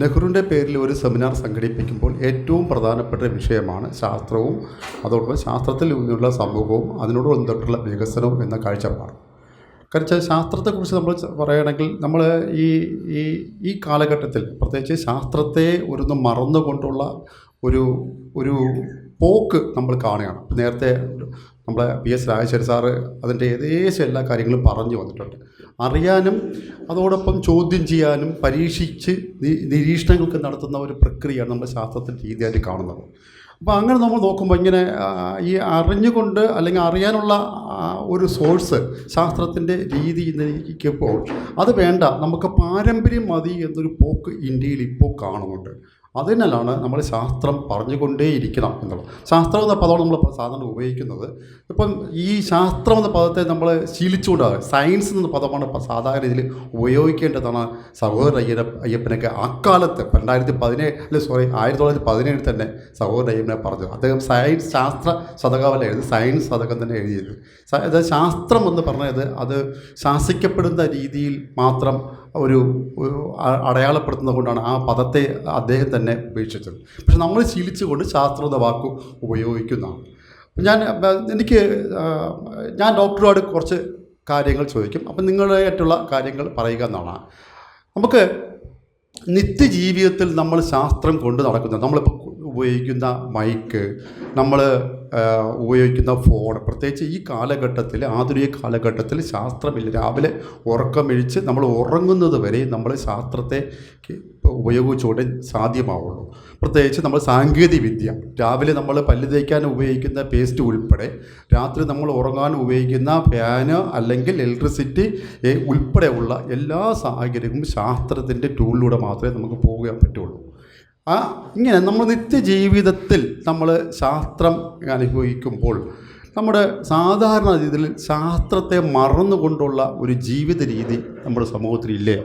നെഹ്റുവിന്റെ പേരിൽ ഒരു സെമിനാർ സംഘടിപ്പിക്കുമ്പോൾ ഏറ്റവും പ്രധാനപ്പെട്ട വിഷയമാണ് ശാസ്ത്രവും അതോടൊപ്പം ശാസ്ത്രത്തിൽ നിന്നുള്ള സമൂഹവും അതിനോട് ബന്ധപ്പെട്ടുള്ള വികസനവും എന്ന കാഴ്ചപ്പാട്. കാരണം ശാസ്ത്രത്തെക്കുറിച്ച് നമ്മൾ പറയുകയാണെങ്കിൽ നമ്മൾ ഈ ഈ ഈ കാലഘട്ടത്തിൽ പ്രത്യേകിച്ച് ശാസ്ത്രത്തെ ഒരു മറന്നുകൊണ്ടുള്ള ഒരു ഒരു പോക്ക് നമ്മൾ കാണുകയാണ്. നേരത്തെ നമ്മളെ പി എസ് രാജശേഖർ സാറ് അതിന്റെ ഏകദേശം എല്ലാ കാര്യങ്ങളും പറഞ്ഞു വന്നിട്ടുണ്ട്. അറിയാനും അതോടൊപ്പം ചോദ്യം ചെയ്യാനും പരീക്ഷിച്ച് നിരീക്ഷണങ്ങൾക്ക് നടത്തുന്ന ഒരു പ്രക്രിയയാണ് നമ്മൾ ശാസ്ത്രത്തിന്റെ രീതിയായിട്ട് കാണുന്നത്. അപ്പോൾ അങ്ങനെ നമ്മൾ നോക്കുമ്പോൾ ഇങ്ങനെ ഈ അറിഞ്ഞുകൊണ്ട് അല്ലെങ്കിൽ അറിയാനുള്ള ഒരു സോഴ്സ് ശാസ്ത്രത്തിന്റെ രീതി ഇരിക്കുമ്പോൾ അത് വേണ്ട നമുക്ക് പാരമ്പര്യം മതി എന്നൊരു പോക്ക് ഇന്ത്യയിൽ ഇപ്പോൾ കാണുന്നുണ്ട്. അതിനാലാണ് നമ്മൾ ശാസ്ത്രം പറഞ്ഞുകൊണ്ടേയിരിക്കണം എന്നുള്ളത്. ശാസ്ത്രം എന്ന പദമാണ് നമ്മൾ സാധാരണ ഉപയോഗിക്കുന്നത്. ഇപ്പം ഈ ശാസ്ത്രം എന്ന പദത്തെ നമ്മൾ ശീലിച്ചുകൊണ്ടാണ് സയൻസ് എന്ന പദമാണ് സാധാരണ രീതിയിൽ ഉപയോഗിക്കേണ്ടതാണ് സഹോദരൻ അയ്യ അയ്യപ്പനൊക്കെ അക്കാലത്ത് രണ്ടായിരത്തി പതിനേഴ് അല്ലെ സോറി ആയിരത്തി തൊള്ളായിരത്തി പതിനേഴിൽ തന്നെ സഹോദരൻ അയ്യപ്പനെ പറഞ്ഞത് അദ്ദേഹം സയൻസ് ശാസ്ത്ര ശതകമല്ല എഴുതി സയൻസ് ശതകം തന്നെ എഴുതിയത്. ശാസ്ത്രം എന്ന് പറഞ്ഞത് അത് ശാസിക്കപ്പെടുന്ന രീതിയിൽ മാത്രം ഒരു അടയാളപ്പെടുത്തുന്നത് കൊണ്ടാണ് ആ പദത്തെ അദ്ദേഹം തന്നെ ഉപേക്ഷിച്ചത്. പക്ഷെ നമ്മൾ ശീലിച്ചുകൊണ്ട് ശാസ്ത്രീയ വാക്ക് ഉപയോഗിക്കുന്നതാണ്. ഞാൻ എനിക്ക് ഞാൻ ഡോക്ടറോട് കുറച്ച് കാര്യങ്ങൾ ചോദിക്കും. അപ്പം നിങ്ങളായിട്ടുള്ള കാര്യങ്ങൾ പറയുക എന്നാണ്. നമുക്ക് നിത്യജീവിതത്തിൽ നമ്മൾ ശാസ്ത്രം കൊണ്ട് നടക്കുന്നത് നമ്മളിപ്പോൾ ഉപയോഗിക്കുന്ന മൈക്ക് നമ്മൾ ഉപയോഗിക്കുന്ന ഫോൺ പ്രത്യേകിച്ച് ഈ കാലഘട്ടത്തിൽ ആധുനിക കാലഘട്ടത്തിൽ ശാസ്ത്രമില്ല. രാവിലെ ഉറക്കമിഴിച്ച് നമ്മൾ ഉറങ്ങുന്നത് വരെ നമ്മൾ ശാസ്ത്രത്തെ ഉപയോഗിച്ചുകൊണ്ട് സാധ്യമാവുള്ളൂ. പ്രത്യേകിച്ച് നമ്മൾ സാങ്കേതിക വിദ്യ രാവിലെ നമ്മൾ പല്ല് തേക്കാൻ ഉപയോഗിക്കുന്ന പേസ്റ്റ് ഉൾപ്പെടെ രാത്രി നമ്മൾ ഉറങ്ങാൻ ഉപയോഗിക്കുന്ന ഫാന് അല്ലെങ്കിൽ ഇലക്ട്രിസിറ്റി ഉൾപ്പെടെയുള്ള എല്ലാ സാഹചര്യവും ശാസ്ത്രത്തിന്റെ ടൂളിലൂടെ മാത്രമേ നമുക്ക് പോകാൻ പറ്റുള്ളൂ. ആ ഇങ്ങനെ നമ്മൾ നിത്യജീവിതത്തിൽ നമ്മൾ ശാസ്ത്രം അനുഭവിക്കുമ്പോൾ നമ്മുടെ സാധാരണ രീതിയിൽ ശാസ്ത്രത്തെ മറന്നുകൊണ്ടുള്ള ഒരു ജീവിത രീതി നമ്മുടെ സമൂഹത്തിലില്ലേ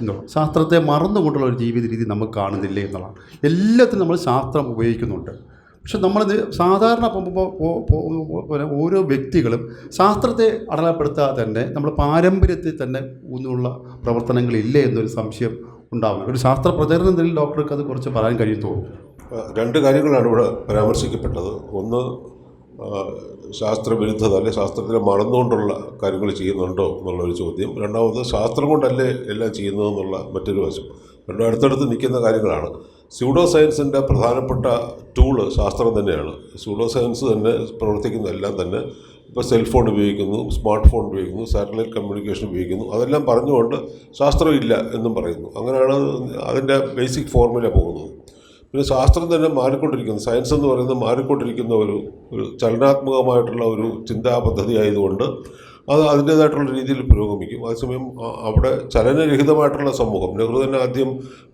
എന്തോ? ശാസ്ത്രത്തെ മറന്നുകൊണ്ടുള്ള ഒരു ജീവിത രീതി നമുക്ക് കാണുന്നില്ലേ എന്നുള്ളതാണ്. എല്ലാത്തിനും നമ്മൾ ശാസ്ത്രം ഉപയോഗിക്കുന്നുണ്ട്. പക്ഷെ നമ്മൾ സാധാരണ ഓരോ വ്യക്തികളും ശാസ്ത്രത്തെ അടയാളപ്പെടുത്താതെ തന്നെ നമ്മൾ പാരമ്പര്യത്തിൽ തന്നെ ഒന്നുമുള്ള പ്രവർത്തനങ്ങളില്ലേ എന്നൊരു സംശയം ഉണ്ടാവുന്നു ഒരു ശാസ്ത്ര പ്രചരണം നിലയിൽ ഡോക്ടർക്ക് അത് കുറച്ച് പറയാൻ കഴിയത്തുള്ളൂ. രണ്ട് കാര്യങ്ങളാണ് ഇവിടെ പരാമർശിക്കപ്പെട്ടത്. ഒന്ന് ശാസ്ത്രവിരുദ്ധത അല്ലെ ശാസ്ത്രത്തിനെ മറന്നുകൊണ്ടുള്ള കാര്യങ്ങൾ ചെയ്യുന്നുണ്ടോ എന്നുള്ളൊരു ചോദ്യം. രണ്ടാമത് ശാസ്ത്രം കൊണ്ടല്ലേ എല്ലാം ചെയ്യുന്നതെന്നുള്ള മറ്റൊരു വശം. രണ്ടും അടുത്തടുത്ത് നിൽക്കുന്ന കാര്യങ്ങളാണ്. സ്യൂഡോ സയൻസിന്റെ പ്രധാനപ്പെട്ട ടൂൾ ശാസ്ത്രം തന്നെയാണ്. സ്യൂഡോ സയൻസ് തന്നെ പ്രവർത്തിക്കുന്നതെല്ലാം തന്നെ ഇപ്പോൾ സെൽഫോൺ ഉപയോഗിക്കുന്നു സ്മാർട്ട് ഫോൺ ഉപയോഗിക്കുന്നു സാറ്റലൈറ്റ് കമ്മ്യൂണിക്കേഷൻ ഉപയോഗിക്കുന്നു. അതെല്ലാം പറഞ്ഞുകൊണ്ട് ശാസ്ത്രമില്ല എന്നും പറയുന്നു. അങ്ങനെയാണ് അതിന്റെ ബേസിക് ഫോർമുല പോകുന്നത്. പിന്നെ ശാസ്ത്രം തന്നെ മാറിക്കൊണ്ടിരിക്കുന്നു. സയൻസ് എന്ന് പറയുന്നത് മാറിക്കൊണ്ടിരിക്കുന്ന ഒരു ഒരു ചലനാത്മകമായിട്ടുള്ള ഒരു ചിന്താ പദ്ധതി ആയതുകൊണ്ട് അത് അതിന്റേതായിട്ടുള്ള രീതിയിൽ പുരോഗമിക്കും. അതേസമയം അവിടെ ചലനരഹിതമായിട്ടുള്ള സമൂഹം നെഹ്റു തന്നെ ആദ്യം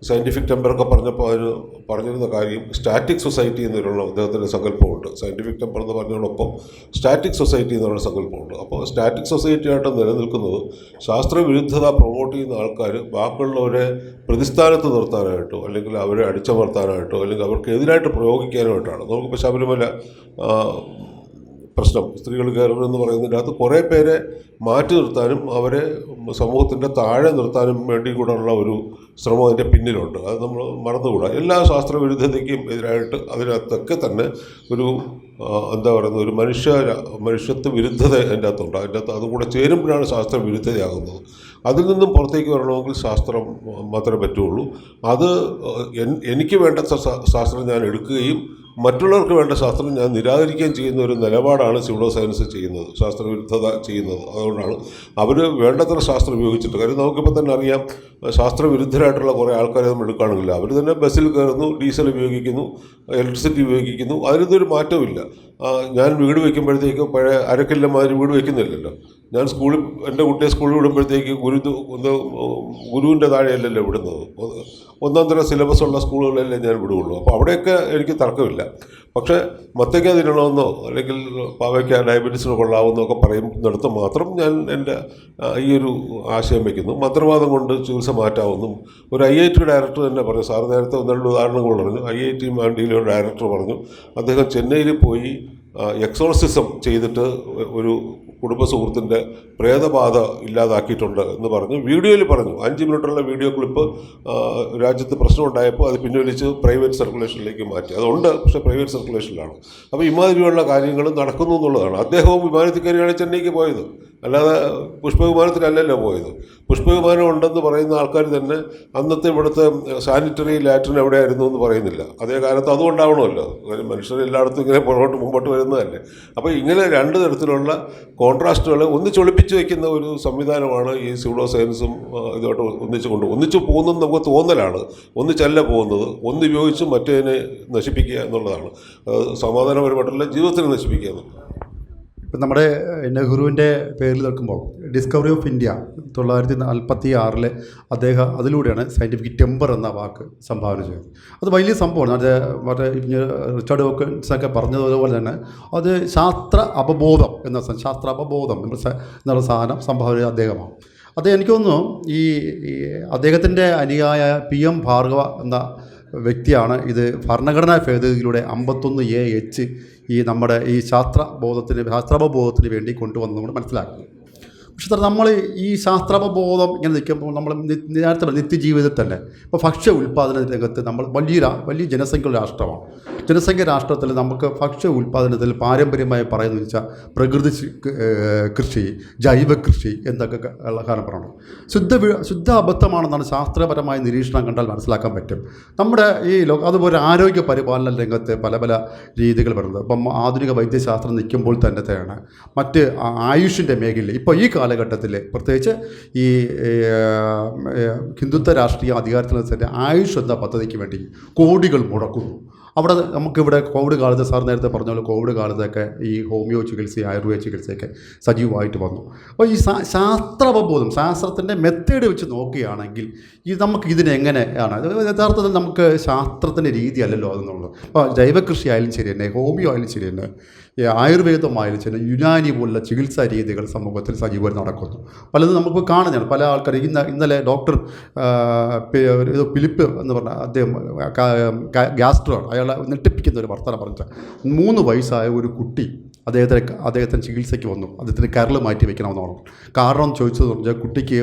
സയന്റിഫിക് ടെമ്പറൊക്കെ പറഞ്ഞപ്പോൾ അതിന് പറഞ്ഞിരുന്ന കാര്യം സ്റ്റാറ്റിക് സൊസൈറ്റി എന്നൊരു അദ്ദേഹത്തിന്റെ സങ്കല്പമുണ്ട്. സയന്റിഫിക് ടെമ്പർ എന്ന് പറഞ്ഞതിനോടൊപ്പം സ്റ്റാറ്റിക് സൊസൈറ്റി എന്നുള്ള സങ്കല്പമുണ്ട്. അപ്പോൾ സ്റ്റാറ്റിക് സൊസൈറ്റി ആയിട്ട് നിലനിൽക്കുന്നത് ശാസ്ത്രവിരുദ്ധത പ്രൊമോട്ട് ചെയ്യുന്ന ആൾക്കാർ ബാക്കിയുള്ളവരെ പ്രതിസ്ഥാനത്ത് നിർത്താനായിട്ടോ അല്ലെങ്കിൽ അവരെ അടിച്ചമർത്താനായിട്ടോ അല്ലെങ്കിൽ അവർക്കെതിരായിട്ട് പ്രയോഗിക്കാനായിട്ടാണ്. നമുക്കിപ്പോൾ ശബരിമല പ്രശ്നം. സ്ത്രീകൾ കയറണമെന്ന് പറയുന്നതിന്റെ അകത്ത് കുറേ പേരെ മാറ്റി നിർത്താനും അവരെ സമൂഹത്തിന്റെ താഴെ നിർത്താനും വേണ്ടി കൂടെയുള്ള ഒരു ശ്രമം അതിന്റെ പിന്നിലുണ്ട്. അത് നമ്മൾ മറന്നുകൂടാ. എല്ലാ ശാസ്ത്രവിരുദ്ധതയ്ക്കും എതിരായിട്ട് അതിനകത്തൊക്കെ തന്നെ ഒരു എന്താ പറയുന്നത് ഒരു മനുഷ്യ മനുഷ്യത്വ വിരുദ്ധത അതിന്റെ അകത്തുണ്ട് അതിന്റെ അകത്ത് അതും കൂടെ ചേരുമ്പോഴാണ് ശാസ്ത്ര വിരുദ്ധതയാകുന്നത് അതിൽ നിന്നും പുറത്തേക്ക് വരണമെങ്കിൽ ശാസ്ത്രം മാത്രമേ പറ്റുള്ളൂ. അത് എനിക്ക് വേണ്ട ശാസ്ത്രം ഞാൻ എടുക്കുകയും മറ്റുള്ളവർക്ക് വേണ്ട ശാസ്ത്രം ഞാൻ നിരാകരിക്കുകയും ചെയ്യുന്ന ഒരു നിലപാടാണ് സിവിഡോ സയൻസ് ചെയ്യുന്നത് ശാസ്ത്രവിരുദ്ധത ചെയ്യുന്നത്. അതുകൊണ്ടാണ് അവർ വേണ്ടത്ര ശാസ്ത്രം ഉപയോഗിച്ചിട്ട്. കാര്യം നമുക്കിപ്പോൾ തന്നെ അറിയാം ശാസ്ത്രവിരുദ്ധരായിട്ടുള്ള കുറേ ആൾക്കാരെ നമ്മൾ എടുക്കുകയാണെങ്കിൽ അവർ തന്നെ ബസ്സിൽ കയറുന്നു ഡീസൽ ഉപയോഗിക്കുന്നു ഇലക്ട്രിസിറ്റി ഉപയോഗിക്കുന്നു. അതിനൊന്നും ഒരു മാറ്റമില്ല ഞാൻ വീട് വയ്ക്കുമ്പോഴത്തേക്ക് പഴയ അരക്കില്ലമാതിരി വീട് വയ്ക്കുന്നില്ലല്ലോ. ഞാൻ സ്കൂളിൽ എന്റെ കുട്ടിയെ സ്കൂളിൽ വിടുമ്പോഴത്തേക്ക് ഗുരു ഗുരുവിന്റെ താഴെയല്ലല്ലോ വിടുന്നത്. ഒന്നാം തരം സിലബസ് ഉള്ള സ്കൂളുകളിലല്ലേ ഞാൻ വിടുകയുള്ളൂ. അപ്പോൾ അവിടെയൊക്കെ എനിക്ക് തർക്കമില്ല. പക്ഷേ മത്തയ്ക്ക തിന്നണമെന്നോ അല്ലെങ്കിൽ പാവയ്ക്ക ഡയബറ്റീസിന് കൊള്ളാവുന്നോ ഒക്കെ പറയുന്നിടത്ത് മാത്രം ഞാൻ എന്റെ ഈ ഒരു ആശയം വയ്ക്കുന്നു മന്ത്രവാദം കൊണ്ട് ചികിത്സ മാറ്റാവുന്നു. ഒരു ഐ ഐ ടി ഡയറക്ടർ തന്നെ പറഞ്ഞു. സാർ നേരത്തെ ഒന്ന് രണ്ട് ഉദാഹരണങ്ങൾ പറഞ്ഞു. ഐ ഐ ടി മാണ്ടിയിലെ ഒരു ഡയറക്ടർ പറഞ്ഞു. അദ്ദേഹം ചെന്നൈയിൽ പോയി എക്സോർസിസം ചെയ്തിട്ട് ഒരു കുടുംബ സുഹൃത്തിന്റെ പ്രേതബാധ ഇല്ലാതാക്കിയിട്ടുണ്ട് എന്ന് പറഞ്ഞു. വീഡിയോയിൽ പറഞ്ഞു. അഞ്ച് മിനിറ്റുള്ള വീഡിയോ ക്ലിപ്പ് രാജ്യത്ത് പ്രശ്നമുണ്ടായപ്പോൾ അത് പിൻവലിച്ച് പ്രൈവറ്റ് സർക്കുലേഷനിലേക്ക് മാറ്റി. അതുണ്ട് പക്ഷേ പ്രൈവറ്റ് സർക്കുലേഷനിലാണ്. അപ്പോൾ ഇമാതിരിയുള്ള കാര്യങ്ങൾ നടക്കുന്നു എന്നുള്ളതാണ്. അദ്ദേഹവും വിമാനത്തിൽ കയറിയാണ് ചെന്നൈക്ക് പോയത്. അല്ലാതെ പുഷ്പവിമാനത്തിലല്ലല്ലോ പോയത്. പുഷ്പവിമാനം ഉണ്ടെന്ന് പറയുന്ന ആൾക്കാർ തന്നെ അന്നത്തെ ഇവിടുത്തെ സാനിറ്ററി ലാറ്റിൻ എവിടെയായിരുന്നു എന്ന് പറയുന്നില്ല. അതേ കാലത്ത് അതുകൊണ്ടാവണമല്ലോ. മനുഷ്യർ എല്ലായിടത്തും ഇങ്ങനെ പുറകോട്ട് മുമ്പോട്ട് വരുന്നതല്ലേ. അപ്പോൾ ഇങ്ങനെ രണ്ട് തരത്തിലുള്ള കോൺട്രാസ്റ്റുകളെ ഒന്നിച്ചൊളിപ്പിച്ച് വയ്ക്കുന്ന ഒരു സംവിധാനമാണ് ഈ സ്യൂഡോ സയൻസും ഇതുമായിട്ട് ഒന്നിച്ച് കൊണ്ട് ഒന്നിച്ച് പോകുന്നത് നമുക്ക് തോന്നലാണ്. ഒന്നിച്ചല്ല പോകുന്നത്. ഒന്നുപയോഗിച്ച് മറ്റേതിനെ നശിപ്പിക്കുക എന്നുള്ളതാണ്. സമാധാനപരമായിട്ടുള്ള ജീവിതത്തിനെ നശിപ്പിക്കുക എന്നുള്ളത്. ഇപ്പം നമ്മുടെ നെഹ്റുവിന്റെ പേരിൽ നിൽക്കുമ്പോൾ ഡിസ്കവറി ഓഫ് ഇന്ത്യ തൊള്ളായിരത്തി നാൽപ്പത്തി ആറിൽ അദ്ദേഹം അതിലൂടെയാണ് സയന്റിഫിക് ടെമ്പർ എന്ന വാക്ക് സംഭാവന ചെയ്തത്. അത് വലിയ സംഭവമാണ്. അത് മറ്റേ റിച്ചാർഡ് ഹോക്കൻസൊക്കെ പറഞ്ഞതുപോലെ തന്നെ അത് ശാസ്ത്ര അപബോധം എന്ന ശാസ്ത്ര അപബോധം എന്നുള്ള സാധനം സംഭാവന ചെയ്ത അദ്ദേഹമാണ്. അത് എനിക്ക് തോന്നുന്നു ഈ അദ്ദേഹത്തിന്റെ അനുയായ പി എം ഭാർഗവ എന്ന വ്യക്തിയാണ്. ഇത് ഭരണഘടനാ ഭേദഗതിയിലൂടെ അമ്പത്തൊന്ന് എ എച്ച് ഈ നമ്മുടെ ഈ ശാസ്ത്രബോധത്തിന് ശാസ്ത്രബോധത്തിന് വേണ്ടി കൊണ്ടുവന്നത് നമ്മൾ പക്ഷെ സാർ നമ്മൾ ഈ ശാസ്ത്രബോധം ഇങ്ങനെ നിൽക്കുമ്പോൾ നമ്മൾ നേരത്തെ നിത്യജീവിതത്തിൽ തന്നെ ഇപ്പോൾ ഭക്ഷ്യ ഉൽപ്പാദന രംഗത്ത് നമ്മൾ വലിയ വലിയ ജനസംഖ്യയുള്ള രാഷ്ട്രമാണ്. ജനസംഖ്യ രാഷ്ട്രത്തിൽ നമുക്ക് ഭക്ഷ്യ ഉൽപ്പാദനത്തിൽ പാരമ്പര്യമായി പറയുന്നത് വെച്ചാൽ പ്രകൃതി കൃഷി ജൈവ കൃഷി എന്നൊക്കെ ഉള്ള കാരണപ്പെടണം ശുദ്ധ ശുദ്ധ അബദ്ധമാണെന്നാണ് ശാസ്ത്രപരമായ നിരീക്ഷണം കണ്ടാൽ മനസ്സിലാക്കാൻ പറ്റും. നമ്മുടെ ഈ ലോക അതുപോലെ ആരോഗ്യ പരിപാലന രംഗത്ത് പല പല രീതികൾ വരുന്നത്. ഇപ്പം ആധുനിക വൈദ്യശാസ്ത്രം നിൽക്കുമ്പോൾ തന്നെ തന്നെയാണ്. മറ്റ് ആയുഷിന്റെ മേഖലയിൽ ഇപ്പോൾ ഈ കാലഘട്ടത്തിൽ പ്രത്യേകിച്ച് ഈ ഹിന്ദുത്വ രാഷ്ട്രീയ അധികാരത്തിൽ തന്നെ ആയുഷ് എന്ന പദ്ധതിക്ക് വേണ്ടി കോടികൾ മുടക്കുന്നു. അവിടെ നമുക്കിവിടെ കോവിഡ് കാലത്ത് സാർ നേരത്തെ പറഞ്ഞ പോലെ കോവിഡ് കാലത്തൊക്കെ ഈ ഹോമിയോ ചികിത്സ ആയുർവേദ ചികിത്സയൊക്കെ സജീവമായിട്ട് വന്നു. അപ്പോൾ ഈ ശാ- ശാസ്ത്രാവബോധം ശാസ്ത്രത്തിന്റെ മെത്തേഡ് വെച്ച് നോക്കുകയാണെങ്കിൽ ഈ നമുക്ക് ഇതിനെങ്ങനെയാണ് ഇത് യഥാർത്ഥത്തിൽ നമുക്ക് ശാസ്ത്രത്തിന്റെ രീതി അല്ലല്ലോ അതെന്നുള്ളത്. അപ്പോൾ ജൈവകൃഷി ആയാലും ശരി തന്നെ ഹോമിയോ ആയാലും ശരി തന്നെ ആയുർവേദമായാലും ചില യുനാനി പോലുള്ള ചികിത്സാ രീതികൾ സമൂഹത്തിൽ സജീവമായി നടക്കുന്നു. പലതും നമുക്ക് കാണുന്നതാണ്. പല ആൾക്കാർ ഇന്ന ഇന്നലെ ഡോക്ടർ ഇത് ഫിലിപ്പ് എന്ന് പറഞ്ഞ അദ്ദേഹം ഗ്യാസ്ട്രോ അയാളെ ഞെട്ടിപ്പിക്കുന്ന ഒരു വർത്തമാനം പറഞ്ഞാൽ മൂന്ന് വയസ്സായ ഒരു കുട്ടി അദ്ദേഹത്തിന് അദ്ദേഹത്തിന് ചികിത്സയ്ക്ക് വന്നു. അദ്ദേഹത്തിന് കരൾ മാറ്റി വെക്കണമെന്നാണ്. കാരണം ചോദിച്ചത് പറഞ്ഞാൽ കുട്ടിക്ക്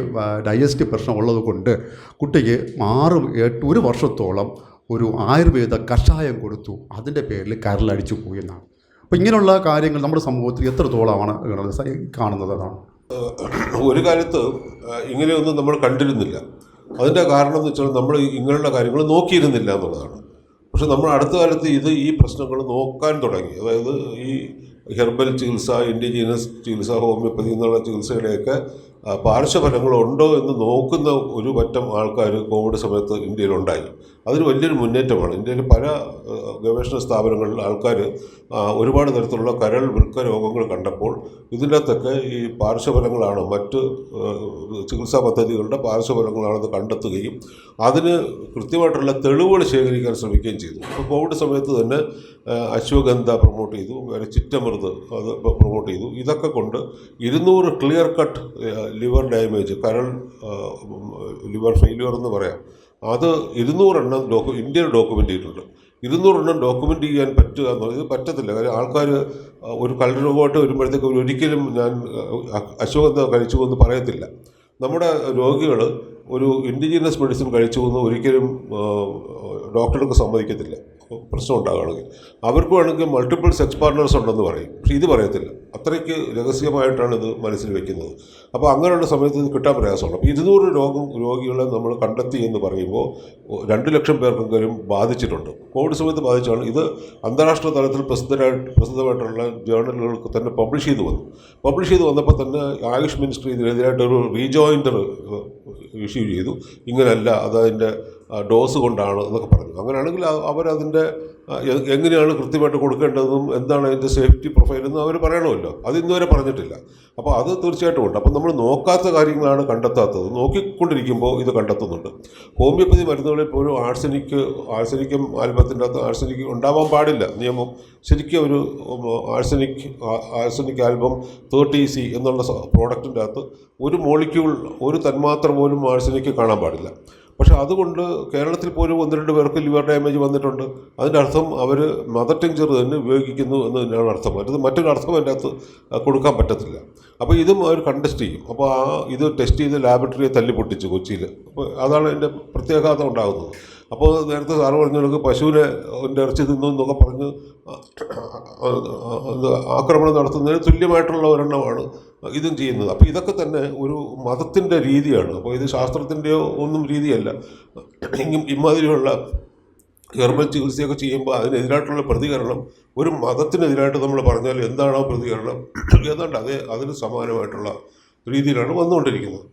ഡൈജസ്റ്റീവ് പ്രശ്നം ഉള്ളത് കൊണ്ട് കുട്ടിക്ക് ആറ് എട്ട് ഒരു വർഷത്തോളം ഒരു ആയുർവേദ കഷായം കൊടുത്തു. അതിന്റെ പേരിൽ കരളടിച്ചു പോയി എന്നാണ്. അപ്പോൾ ഇങ്ങനെയുള്ള കാര്യങ്ങൾ നമ്മുടെ സമൂഹത്തിൽ എത്രത്തോളമാണ് കാണുന്നത് അതാണ്? ഒരു കാലത്ത് ഇങ്ങനെയൊന്നും നമ്മൾ കണ്ടിരുന്നില്ല. അതിന്റെ കാരണം എന്ന് വെച്ചാൽ നമ്മൾ ഇങ്ങനെയുള്ള കാര്യങ്ങൾ നോക്കിയിരുന്നില്ല എന്നുള്ളതാണ്. പക്ഷെ നമ്മൾ അടുത്ത കാലത്ത് ഇത് ഈ പ്രശ്നങ്ങൾ നോക്കാൻ തുടങ്ങി. അതായത് ഈ ഹെർബൽ ചികിത്സ ഇൻഡിജീനസ് ചികിത്സ ഹോമിയോപ്പതി എന്നുള്ള ചികിത്സയുടെയൊക്കെ പാർശ്വഫലങ്ങളുണ്ടോ എന്ന് നോക്കുന്ന ഒരു പറ്റം ആൾക്കാർ കോവിഡ് സമയത്ത് ഇന്ത്യയിലുണ്ടായി. അതൊരു വലിയൊരു മുന്നേറ്റമാണ്. ഇന്ത്യയിൽ പല ഗവേഷണ സ്ഥാപനങ്ങളിൽ ആൾക്കാർ ഒരുപാട് തരത്തിലുള്ള കരൾ വൃക്ക രോഗങ്ങൾ കണ്ടപ്പോൾ ഇതിന്റെ അകത്തൊക്കെ ഈ പാർശ്വഫലങ്ങളാണ് മറ്റ് ചികിത്സാ പദ്ധതികളുടെ പാർശ്വഫലങ്ങളാണെന്ന് കണ്ടെത്തുകയും അതിന് കൃത്യമായിട്ടുള്ള തെളിവുകൾ ശേഖരിക്കാൻ ശ്രമിക്കുകയും ചെയ്തു. ഇപ്പോൾ കോവിഡ് സമയത്ത് തന്നെ അശ്വഗന്ധ പ്രൊമോട്ട് ചെയ്തു വേറെ ചിറ്റമൃത് അത് പ്രൊമോട്ട് ചെയ്തു. ഇതൊക്കെ കൊണ്ട് ഇരുന്നൂറ് ക്ലിയർ കട്ട് ലിവർ ഡാമേജ് കരൾ ലിവർ ഫെയിലിയർ എന്ന് പറയാം. അത് ഇരുന്നൂറെണ്ണം ഡോക്യു ഇന്ത്യയിൽ ഡോക്യുമെന്റ് ചെയ്തിട്ടുണ്ട്. ഇരുന്നൂറെണ്ണം ഡോക്യുമെന്റ് ചെയ്യാൻ പറ്റുക എന്നുള്ളത് ഇത് പറ്റത്തില്ല. കാര്യം ആൾക്കാർ ഒരു വരുമ്പോഴത്തേക്ക് അവർ ഒരിക്കലും ഞാൻ അശ്വഗന്ധ കഴിച്ചു എന്ന് പറയത്തില്ല. നമ്മുടെ രോഗികൾ ഒരു ഇൻഡിജീനസ് മെഡിസിൻ കഴിച്ചു എന്ന് ഒരിക്കലും ഡോക്ടർക്ക് സമ്മതിക്കത്തില്ല. പ്രശ്നം ഉണ്ടാകുകയാണെങ്കിൽ അവർക്ക് വേണമെങ്കിൽ മൾട്ടിപ്പിൾ സെക്സ് പാർട്ട്നേഴ്സ് ഉണ്ടെന്ന് പറയും. പക്ഷേ ഇത് പറയത്തില്ല. അത്രയ്ക്ക് രഹസ്യമായിട്ടാണ് ഇത് മനസ്സിൽ വെക്കുന്നത്. അപ്പോൾ അങ്ങനെയുള്ള സമയത്ത് ഇത് കിട്ടാൻ പ്രയാസമാണ്. അപ്പോൾ ഇരുന്നൂറ് രോഗം രോഗികളെ നമ്മൾ കണ്ടെത്തി എന്ന് പറയുമ്പോൾ രണ്ട് ലക്ഷം പേർക്കെങ്കിലും ബാധിച്ചിട്ടുണ്ട്. കോവിഡ് സമയത്ത് ബാധിച്ചാണ് ഇത് അന്താരാഷ്ട്ര തലത്തിൽ പ്രസിദ്ധരായിട്ട് പ്രസിദ്ധമായിട്ടുള്ള ജേർണലുകൾക്ക് തന്നെ പബ്ലിഷ് ചെയ്ത് വന്നു. പബ്ലിഷ് ചെയ്ത് വന്നപ്പോൾ തന്നെ ആയുഷ് മിനിസ്ട്രി ഇതിനെതിരായിട്ടൊരു റീജോയിൻഡർ ഇഷ്യൂ ചെയ്തു. ഇങ്ങനെയല്ല അതതിന്റെ ഡോസ് കൊണ്ടാണ് എന്നൊക്കെ പറഞ്ഞു. അങ്ങനെയാണെങ്കിൽ അവരതിന്റെ എങ്ങനെയാണ് കൃത്യമായിട്ട് കൊടുക്കേണ്ടതെന്നും എന്താണ് അതിന്റെ സേഫ്റ്റി പ്രൊഫൈലെന്നും അവർ പറയണമല്ലോ. അത് ഇന്നുവരെ പറഞ്ഞിട്ടില്ല. അപ്പോൾ അത് തീർച്ചയായിട്ടും ഉണ്ട്. അപ്പോൾ നമ്മൾ നോക്കാത്ത കാര്യങ്ങളാണ് കണ്ടെത്താത്തത്. നോക്കിക്കൊണ്ടിരിക്കുമ്പോൾ ഇത് കണ്ടെത്തുന്നുണ്ട്. ഹോമിയോപ്പതി മരുന്നുകളിൽ പോലും ആഴ്സനിക്ക് ആഴ്സനിക്കും ആൽബത്തിന്റെ അകത്ത് ആഴ്സനിക്ക് ഉണ്ടാവാൻ പാടില്ല. നിയമം ശരിക്കും ഒരു arsenic arsenic album thirty C എന്നുള്ള പ്രോഡക്റ്റിന്റെ അകത്ത് ഒരു മോളിക്യൂൾ ഒരു തന്മാത്ര പോലും ആഴ്സനിക്ക് കാണാൻ പാടില്ല. പക്ഷേ അതുകൊണ്ട് കേരളത്തിൽ പോലും ഒന്ന് രണ്ട് പേർക്ക് ലിവർ ഡാമേജ് വന്നിട്ടുണ്ട്. അതിന്റെ അർത്ഥം അവർ മദർ ടിങ്ചർ തന്നെ ഉപയോഗിക്കുന്നു എന്ന് തന്നെയാണ് അർത്ഥം. മറ്റത് മറ്റൊരു അർത്ഥം അതിന്റെ അകത്ത് കൊടുക്കാൻ പറ്റത്തില്ല. അപ്പോൾ ഇതും അവർ കണ്ടസ്റ്റ് ചെയ്യും. അപ്പോൾ ആ ഇത് ടെസ്റ്റ് ചെയ്ത് ലാബറട്ടറിയെ തല്ലി പൊട്ടിച്ചു കൊച്ചിയിൽ. അപ്പോൾ അതാണ് അതിന്റെ പ്രത്യാഘാതം ഉണ്ടാകുന്നത്. അപ്പോൾ നേരത്തെ സാറ് പറഞ്ഞ കണക്ക് പശുവിനെ ഇറച്ചി തിന്നു എന്നൊക്കെ പറഞ്ഞ് ആക്രമണം നടത്തുന്നതിന് തുല്യമായിട്ടുള്ള ഒരെണ്ണമാണ് ഇതും ചെയ്യുന്നത്. അപ്പോൾ ഇതൊക്കെ തന്നെ ഒരു മതത്തിന്റെ രീതിയാണ്. അപ്പോൾ ഇത് ശാസ്ത്രത്തിന്റെയോ ഒന്നും രീതിയല്ല. എങ്കിലും ഇമാതിരിയുള്ള ഹെർബൽ ചികിത്സയൊക്കെ ചെയ്യുമ്പോൾ അതിനെതിരായിട്ടുള്ള പ്രതികരണം ഒരു മതത്തിനെതിരായിട്ട് നമ്മൾ പറഞ്ഞാൽ എന്താണോ പ്രതികരണം ഏതാണ്ട് അതേ അതിന് സമാനമായിട്ടുള്ള രീതിയിലാണ് വന്നുകൊണ്ടിരിക്കുന്നത്.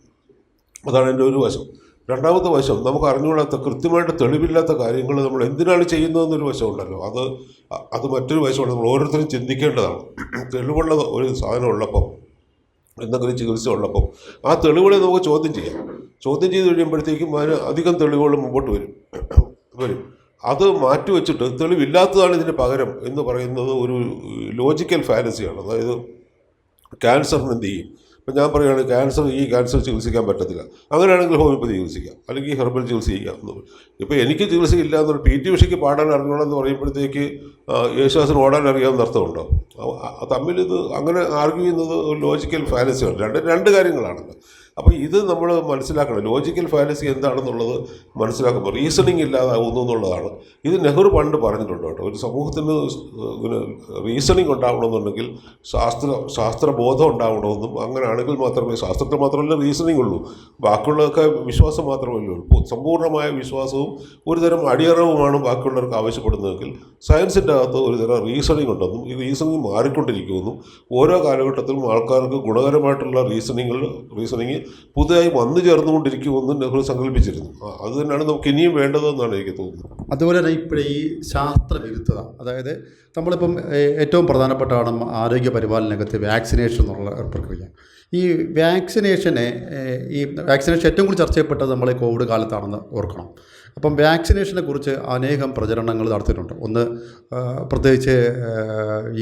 അതാണ് എന്റെ ഒരു വശം. രണ്ടാമത്തെ വശം നമുക്ക് അറിഞ്ഞുകൂടാത്ത കൃത്യമായിട്ട് തെളിവില്ലാത്ത കാര്യങ്ങൾ നമ്മൾ എന്തിനാണ് ചെയ്യുന്നതെന്നൊരു വശമുണ്ടല്ലോ. അത് അത് മറ്റൊരു വശമാണ്. നമ്മൾ ഓരോരുത്തരും ചിന്തിക്കേണ്ടതാണ്. തെളിവുള്ള ഒരു സാധനം ഉള്ളപ്പം എന്തെങ്കിലും ചികിത്സ ഉള്ളപ്പം ആ തെളിവുകളെ നമുക്ക് ചോദ്യം ചെയ്യാം. ചോദ്യം ചെയ്ത് കഴിയുമ്പോഴത്തേക്കും അതിന് അധികം തെളിവുകൾ മുമ്പോട്ട് വരും. വരും. അത് മാറ്റിവെച്ചിട്ട് തെളിവില്ലാത്തതാണ് ഇതിന് പകരം എന്ന് പറയുന്നത് ഒരു ലോജിക്കൽ ഫാലസിയാണ് അതായത് ക്യാൻസറിന് എന്ത് ചെയ്യും? ഇപ്പം ഞാൻ പറയുകയാണ് ക്യാൻസർ ഈ ക്യാൻസർ ചികിത്സിക്കാൻ പറ്റത്തില്ല. അങ്ങനെയാണെങ്കിൽ ഹോമിയോപ്പതി ചികിത്സിക്കാം. അല്ലെങ്കിൽ ഹെർബൽ ചികിത്സ ചെയ്യാം എന്ന്. ഇപ്പോൾ എനിക്ക് ചികിത്സയില്ല എന്നൊരു പി ടി ഉഷയ്ക്ക് പാടാൻ അറിഞ്ഞോളെന്ന് പറയുമ്പോഴത്തേക്ക് യേശുദാസിന് ഓടാൻ അറിയാവുന്ന അർത്ഥമുണ്ടോ? തമ്മിൽ ഇത് അങ്ങനെ ആർഗ്യൂ ചെയ്യുന്നത് ലോജിക്കൽ ഫാലസിയാണ് രണ്ട് രണ്ട് കാര്യങ്ങളാണല്ലോ. അപ്പോൾ ഇത് നമ്മൾ മനസ്സിലാക്കണം. ലോജിക്കൽ ഫാലസി എന്താണെന്നുള്ളത് മനസ്സിലാക്കുമ്പോൾ റീസണിങ് ഇല്ലാതാവുന്നു എന്നുള്ളതാണ്. ഇത് നെഹ്റു പണ്ട് പറഞ്ഞിട്ടുണ്ട് കേട്ടോ. ഒരു സമൂഹത്തിന് ഇങ്ങനെ റീസണിങ് ഉണ്ടാവണമെന്നുണ്ടെങ്കിൽ ശാസ്ത്ര ശാസ്ത്രബോധം ഉണ്ടാവണമെന്നും അങ്ങനെയാണെങ്കിൽ മാത്രമേ ശാസ്ത്രത്തിൽ മാത്രമല്ല റീസണിങ് ഉള്ളൂ. ബാക്കിയുള്ളതൊക്കെ വിശ്വാസം മാത്രമല്ലേ സമ്പൂർണമായ വിശ്വാസവും ഒരുതരം അടിയറവുമാണ് ബാക്കിയുള്ളവർക്ക് ആവശ്യപ്പെടുന്നതെങ്കിൽ സയൻസിന്റെ അകത്ത് ഒരുതരം റീസണിങ് ഉണ്ടെന്നും ഈ റീസണിങ് മാറിക്കൊണ്ടിരിക്കുമെന്നും ഓരോ കാലഘട്ടത്തിലും ആൾക്കാർക്ക് ഗുണകരമായിട്ടുള്ള റീസണിങ്ങൾ റീസണിങ് പുതുതായി വന്നു ചേർന്നുകൊണ്ടിരിക്കുമെന്ന് നെഹ്റു സങ്കല്പിച്ചിരുന്നു. അത് തന്നെയാണ് നമുക്ക് ഇനിയും വേണ്ടതെന്നാണ് എനിക്ക് തോന്നുന്നത്. അതുപോലെ തന്നെ ഇപ്പോൾ ഈ ശാസ്ത്രവിരുദ്ധത അതായത് നമ്മളിപ്പം ഏറ്റവും പ്രധാനപ്പെട്ടതാണ് ആരോഗ്യ പരിപാലന രംഗത്ത് വാക്സിനേഷൻ എന്നുള്ള പ്രക്രിയ. ഈ വാക്സിനേഷനെ ഈ വാക്സിനേഷൻ ഏറ്റവും കൂടുതൽ ചർച്ച ചെയ്യപ്പെട്ടത് നമ്മൾ കോവിഡ് കാലത്താണെന്ന് ഓർക്കണം. അപ്പം വാക്സിനേഷനെ കുറിച്ച് അനേകം പ്രചരണങ്ങൾ നടത്തിയിട്ടുണ്ട്. ഒന്ന് പ്രത്യേകിച്ച്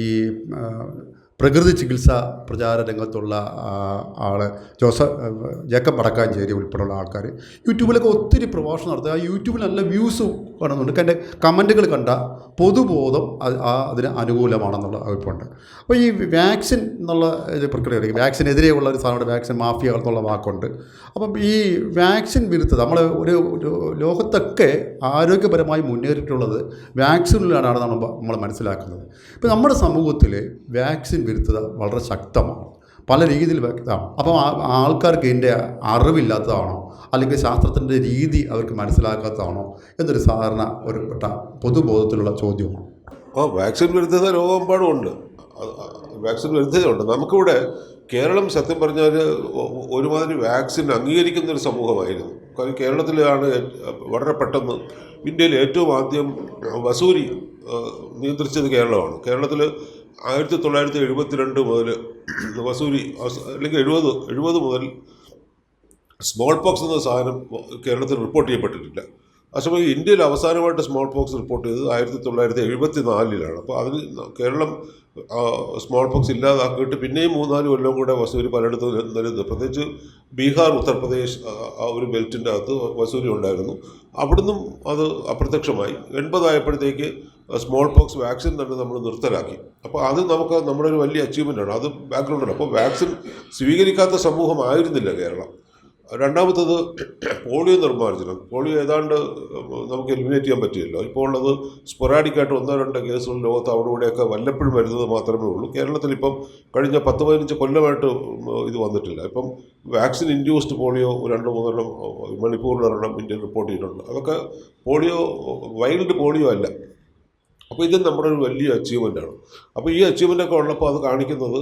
ഈ പ്രകൃതി ചികിത്സാ പ്രചാര രംഗത്തുള്ള ആൾ ജോസഫ് ജേക്കബ് വടക്കാഞ്ചേരി ഉൾപ്പെടെയുള്ള ആൾക്കാർ യൂട്യൂബിലൊക്കെ ഒത്തിരി പ്രഭാഷണം നടത്തുക ആ യൂട്യൂബിൽ നല്ല വ്യൂസ് കാണുന്നുണ്ട്. എന്റെ കമന്റുകൾ കണ്ട പൊതുബോധം അതിന് അനുകൂലമാണെന്നുള്ള അഭിപ്രായമുണ്ട്. അപ്പോൾ ഈ വാക്സിൻ എന്നുള്ള ഇത് പ്രക്രിയ വാക്സിനെതിരെയുള്ള ഒരു സാധനം വാക്സിൻ മാഫിയ എന്നുള്ള വാക്കുണ്ട്. അപ്പം ഈ വാക്സിൻ വിരുദ്ധത നമ്മൾ ഒരു ഒരു ലോകത്തൊക്കെ ആരോഗ്യപരമായി മുന്നേറിയിട്ടുള്ളത് വാക്സിനിലാണ് നമ്മൾ മനസ്സിലാക്കുന്നത്. ഇപ്പം നമ്മുടെ സമൂഹത്തിൽ വാക്സിൻ വിരുദ്ധത വളരെ ശക്തമാണ്. പല രീതിയിൽ വ്യക്തമാണ്. അപ്പം ആൾക്കാർക്ക് ഇതിന്റെ അറിവില്ലാത്തതാണോ? അല്ലെങ്കിൽ ശാസ്ത്രത്തിന്റെ രീതി അവർക്ക് മനസ്സിലാക്കാത്തതാണോ? എന്നൊരു സാധാരണ ഒരു പെട്ട പൊതുബോധത്തിലുള്ള ചോദ്യമാണ്. ആ വാക്സിൻ വിരുദ്ധത ലോകമെമ്പാടുമുണ്ട് വാക്സിൻ വിരുദ്ധതയുണ്ട് നമുക്കിവിടെ കേരളം സത്യം പറഞ്ഞാൽ ഒരുമാതിരി വാക്സിൻ അംഗീകരിക്കുന്ന ഒരു സമൂഹമായിരുന്നു. കാരണം കേരളത്തിലാണ് വളരെ പെട്ടെന്ന് ഇന്ത്യയിൽ ഏറ്റവും ആദ്യം വസൂരി നിയന്ത്രിച്ചത് കേരളമാണ്. കേരളത്തിൽ ആയിരത്തി തൊള്ളായിരത്തി എഴുപത്തിരണ്ട് മുതൽ വസൂരി അല്ലെങ്കിൽ എഴുപത് എഴുപത് മുതൽ സ്മോൾ പോക്സ് എന്ന സാധനം കേരളത്തിൽ റിപ്പോർട്ട് ചെയ്യപ്പെട്ടിട്ടില്ല. അതേസമയം ഇന്ത്യയിൽ അവസാനമായിട്ട് സ്മോൾ പോക്സ് റിപ്പോർട്ട് ചെയ്തത് ആയിരത്തി തൊള്ളായിരത്തി എഴുപത്തി നാലിലാണ് അപ്പോൾ അതിന് കേരളം സ്മോൾ പോക്സ് ഇല്ലാതാക്കിയിട്ട് പിന്നെയും മൂന്നാൽ കൊല്ലം കൂടെ വസൂരി പലയിടത്തും നിലനിന്ന്. പ്രത്യേകിച്ച് ബീഹാർ ഉത്തർപ്രദേശ് ആ, ഒരു ബെൽറ്റിന്റെ അകത്ത് വസൂരി ഉണ്ടായിരുന്നു. അവിടുന്നും അത് അപ്രത്യക്ഷമായി. എൺപതായപ്പോഴത്തേക്ക് സ്മോൾ പോക്സ് വാക്സിൻ തന്നെ നമ്മൾ നിർത്തലാക്കി. അപ്പോൾ അത് നമുക്ക് നമ്മുടെ ഒരു വലിയ അച്ചീവ്മെന്റാണ് അത് ബാക്ക്ഗ്രൗണ്ടാണ് അപ്പോൾ വാക്സിൻ സ്വീകരിക്കാത്ത സമൂഹമായിരുന്നില്ല കേരളം. രണ്ടാമത്തത് പോളിയോ നിർമ്മാർജനം. പോളിയോ ഏതാണ്ട് നമുക്ക് എലിമിനേറ്റ് ചെയ്യാൻ പറ്റിയല്ലോ. ഇപ്പോൾ ഉള്ളത് സ്പൊറാഡിക്കായിട്ട് ഒന്നോ രണ്ടോ കേസുകൾ ലോകത്ത് അവിടെ ഇവിടെയൊക്കെ വല്ലപ്പോഴും വരുന്നത് മാത്രമേ ഉള്ളൂ. കേരളത്തിൽ ഇപ്പം കഴിഞ്ഞ പത്ത് പതിനഞ്ച് കൊല്ലമായിട്ട് ഇത് വന്നിട്ടില്ല. ഇപ്പം വാക്സിൻ ഇൻഡ്യൂസ്ഡ് പോളിയോ രണ്ട് മൂന്നെണ്ണം മണിപ്പൂരിൽ ഒരെണ്ണം ഇന്ത്യയിൽ റിപ്പോർട്ട് ചെയ്തിട്ടുണ്ട്. അതൊക്കെ പോളിയോ വൈൽഡ് പോളിയോ അല്ല. അപ്പോൾ ഇത് നമ്മുടെ ഒരു വലിയ അച്ചീവ്മെന്റാണ് അപ്പോൾ ഈ അച്ചീവ്മെന്റൊക്കെ ഉള്ളപ്പോൾ അത് കാണിക്കുന്നത്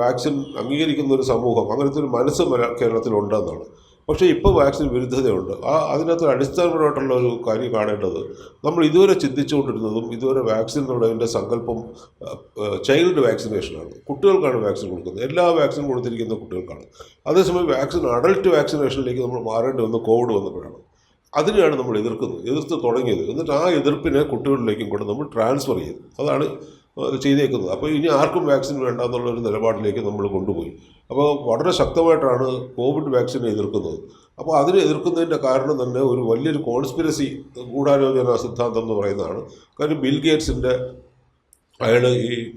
വാക്സിൻ അംഗീകരിക്കുന്ന ഒരു സമൂഹം അങ്ങനത്തെ ഒരു മനസ്സ് കേരളത്തിലുണ്ടെന്നാണ് പക്ഷേ ഇപ്പോൾ വാക്സിൻ വിരുദ്ധതയുണ്ട്. ആ അതിനകത്ത് അടിസ്ഥാനപരമായിട്ടുള്ള ഒരു കാര്യം കാണേണ്ടത് നമ്മൾ ഇതുവരെ ചിന്തിച്ചുകൊണ്ടിരുന്നതും ഇതുവരെ വാക്സിൻ എന്നുള്ളതിന്റെ സങ്കല്പം ചൈൽഡ് വാക്സിനേഷനാണ് കുട്ടികൾക്കാണ് വാക്സിൻ കൊടുക്കുന്നത്. എല്ലാ വാക്സിൻ കൊടുത്തിരിക്കുന്ന കുട്ടികൾക്കാണ്. അതേസമയം വാക്സിൻ അഡൾട്ട് വാക്സിനേഷനിലേക്ക് നമ്മൾ മാറേണ്ടി വന്ന് കോവിഡ് വന്നപ്പോഴാണ്. അതിനെയാണ് നമ്മൾ എതിർക്കുന്നത്. എതിർത്ത് തുടങ്ങിയത്. എന്നിട്ട് ആ എതിർപ്പിനെ കുട്ടികളിലേക്കും കൂടെ നമ്മൾ ട്രാൻസ്ഫർ ചെയ്തു. അതാണ് അത് ചെയ്തേക്കുന്നത്. അപ്പോൾ ഇനി ആർക്കും വാക്സിൻ വേണ്ട എന്നുള്ളൊരു നിലപാടിലേക്ക് നമ്മൾ കൊണ്ടുപോയി. അപ്പോൾ വളരെ ശക്തമായിട്ടാണ് കോവിഡ് വാക്സിനെ എതിർക്കുന്നത്. അപ്പോൾ അതിനെ എതിർക്കുന്നതിന്റെ കാരണം തന്നെ ഒരു വലിയൊരു കോൺസ്പിരസി ഗൂഢാലോചന സിദ്ധാന്തം എന്ന് പറയുന്നതാണ്. കാര്യം ബിൽ ഗേറ്റ്സിന്റെ അയാൾ ഈ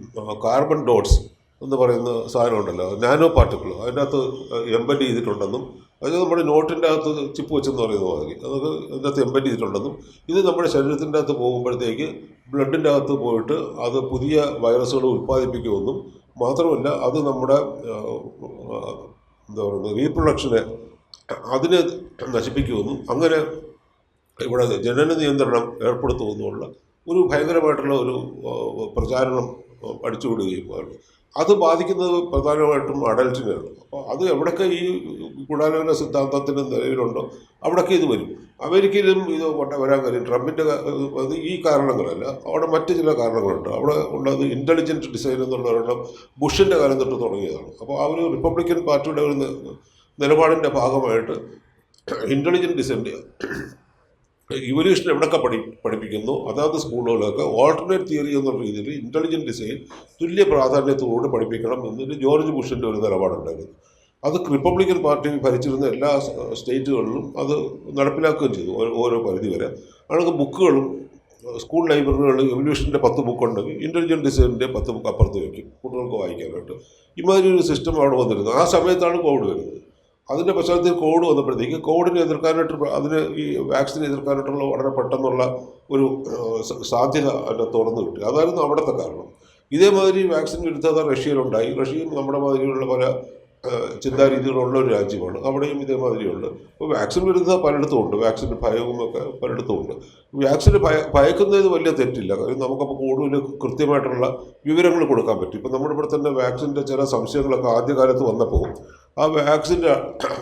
കാർബൺ ഡോട്ട്സ് എന്ന് പറയുന്ന സാധനം ഉണ്ടല്ലോ നാനോ പാർട്ടിക്കിൾ. അതിനകത്ത് എംബഡ് ചെയ്തിട്ടുണ്ടെന്നും അത് നമ്മുടെ നോട്ടിന്റെ അകത്ത് ചിപ്പ് വെച്ചെന്ന് പറയുന്നത് മാതിരി അതൊക്കെ അതിന്റെ അകത്ത് എംബൻഡ് ചെയ്തിട്ടുണ്ടെന്നും ഇത് നമ്മുടെ ശരീരത്തിന്റെ അകത്ത് പോകുമ്പോഴത്തേക്ക് ബ്ലഡിന്റെ അകത്ത് പോയിട്ട് അത് പുതിയ വൈറസുകൾ ഉൽപ്പാദിപ്പിക്കുമെന്നും മാത്രമല്ല അത് നമ്മുടെ എന്താ പറയുന്നത് റീപ്രൊഡക്ഷനെ അതിനെ നശിപ്പിക്കുമെന്നും അങ്ങനെ ഇവിടെ ജനന നിയന്ത്രണം ഏർപ്പെടുത്തുമെന്നുള്ള ഒരു ഭയങ്കരമായിട്ടുള്ള ഒരു പ്രചാരണം അടിച്ചുവിടുകയും. അത് ബാധിക്കുന്നത് പ്രധാനമായിട്ടും അഡൽറ്റിനെയാണ് അപ്പോൾ അത് എവിടെയൊക്കെ ഈ ഗുണാലോചന സിദ്ധാന്തത്തിന് നിലവിലുണ്ടോ അവിടെയൊക്കെ ഇത് വരും. അമേരിക്കയിലും ഇത് വട്ട വരാൻ കാര്യം ട്രംപിന്റെ അത് ഈ കാരണങ്ങളല്ല അവിടെ മറ്റ് ചില കാരണങ്ങളുണ്ട്. അവിടെ ഉള്ളത് ഇന്റലിജന്റ് ഡിസൈൻ എന്നുള്ള ഒരെണ്ണം ബുഷിന്റെ കാലം തൊട്ട് തുടങ്ങിയതാണ്. അപ്പോൾ ആ ഒരു റിപ്പബ്ലിക്കൻ പാർട്ടിയുടെ ഒരു നിലപാടിന്റെ ഭാഗമായിട്ട് ഇന്റലിജന്റ് ഡിസൈൻ ഇവല്യൂഷൻ എവിടെയൊക്കെ പഠി പഠിപ്പിക്കുന്നു അതാത് സ്കൂളുകളൊക്കെ ഓൾട്ടർനേറ്റ് തിയറി എന്ന രീതിയിൽ ഇന്റലിജന്റ് ഡിസൈൻ തുല്യ പ്രാധാന്യത്തോട് പഠിപ്പിക്കണം എന്നൊരു ജോർജ് ബുഷിന്റെ ഒരു നിലപാടുണ്ടായിരുന്നു. അത് റിപ്പബ്ലിക്കൻ പാർട്ടി ഭരിച്ചിരുന്ന എല്ലാ സ്റ്റേറ്റുകളിലും അത് നടപ്പിലാക്കുകയും ചെയ്തു ഓരോ- പരിധി വരെ. അതൊക്കെ ബുക്കുകളും സ്കൂൾ ലൈബ്രറികളിൽ എവല്യൂഷന്റെ പത്ത് ബുക്കുണ്ടെങ്കിൽ ഇന്റലിജന്റ് ഡിസൈനിന്റെ പത്ത് ബുക്ക് അപ്പുറത്ത് വയ്ക്കും കുട്ടികൾക്ക് വായിക്കാനായിട്ട്. ഇമാതിരി ഒരു സിസ്റ്റം അവിടെ വന്നിരുന്നത് ആ സമയത്താണ് കോവിഡ് വരുന്നത്. അതിന്റെ പശ്ചാത്തലത്തിൽ കോവിഡ് വന്നപ്പോഴത്തേക്ക് കോവിഡിനെ എതിർക്കാനായിട്ട് അതിന് ഈ വാക്സിൻ എതിർക്കാനായിട്ടുള്ള വളരെ പെട്ടെന്നുള്ള ഒരു സാധ്യത അതിന്റെ തുറന്നു കിട്ടി. അതായിരുന്നു അവിടുത്തെ കാരണം. ഇതേമാതിരി വാക്സിൻ വിരുദ്ധത റഷ്യയിലുണ്ടായി. റഷ്യയും നമ്മുടെ മാതിരിയുള്ള പല ചിന്താ ചിന്താരീതികളുള്ള ഒരു രാജ്യമാണ്. അവിടെയും ഇതേമാതിരിയുണ്ട്. അപ്പോൾ വാക്സിൻ വിരുദ്ധത പലയിടത്തും ഉണ്ട് വാക്സിന്റെ ഭയവും ഒക്കെ പലയിടത്തും ഉണ്ട് വാക്സിന് ഭയ ഭയക്കുന്നത് വലിയ തെറ്റില്ല. കാര്യം നമുക്കപ്പോൾ കൂടുതൽ കൃത്യമായിട്ടുള്ള വിവരങ്ങൾ കൊടുക്കാൻ പറ്റും. ഇപ്പം നമ്മുടെ ഇവിടെ തന്നെ വാക്സിന്റെ ചില സംശയങ്ങളൊക്കെ ആദ്യകാലത്ത് വന്നപ്പോൾ ആ വാക്സിന്റെ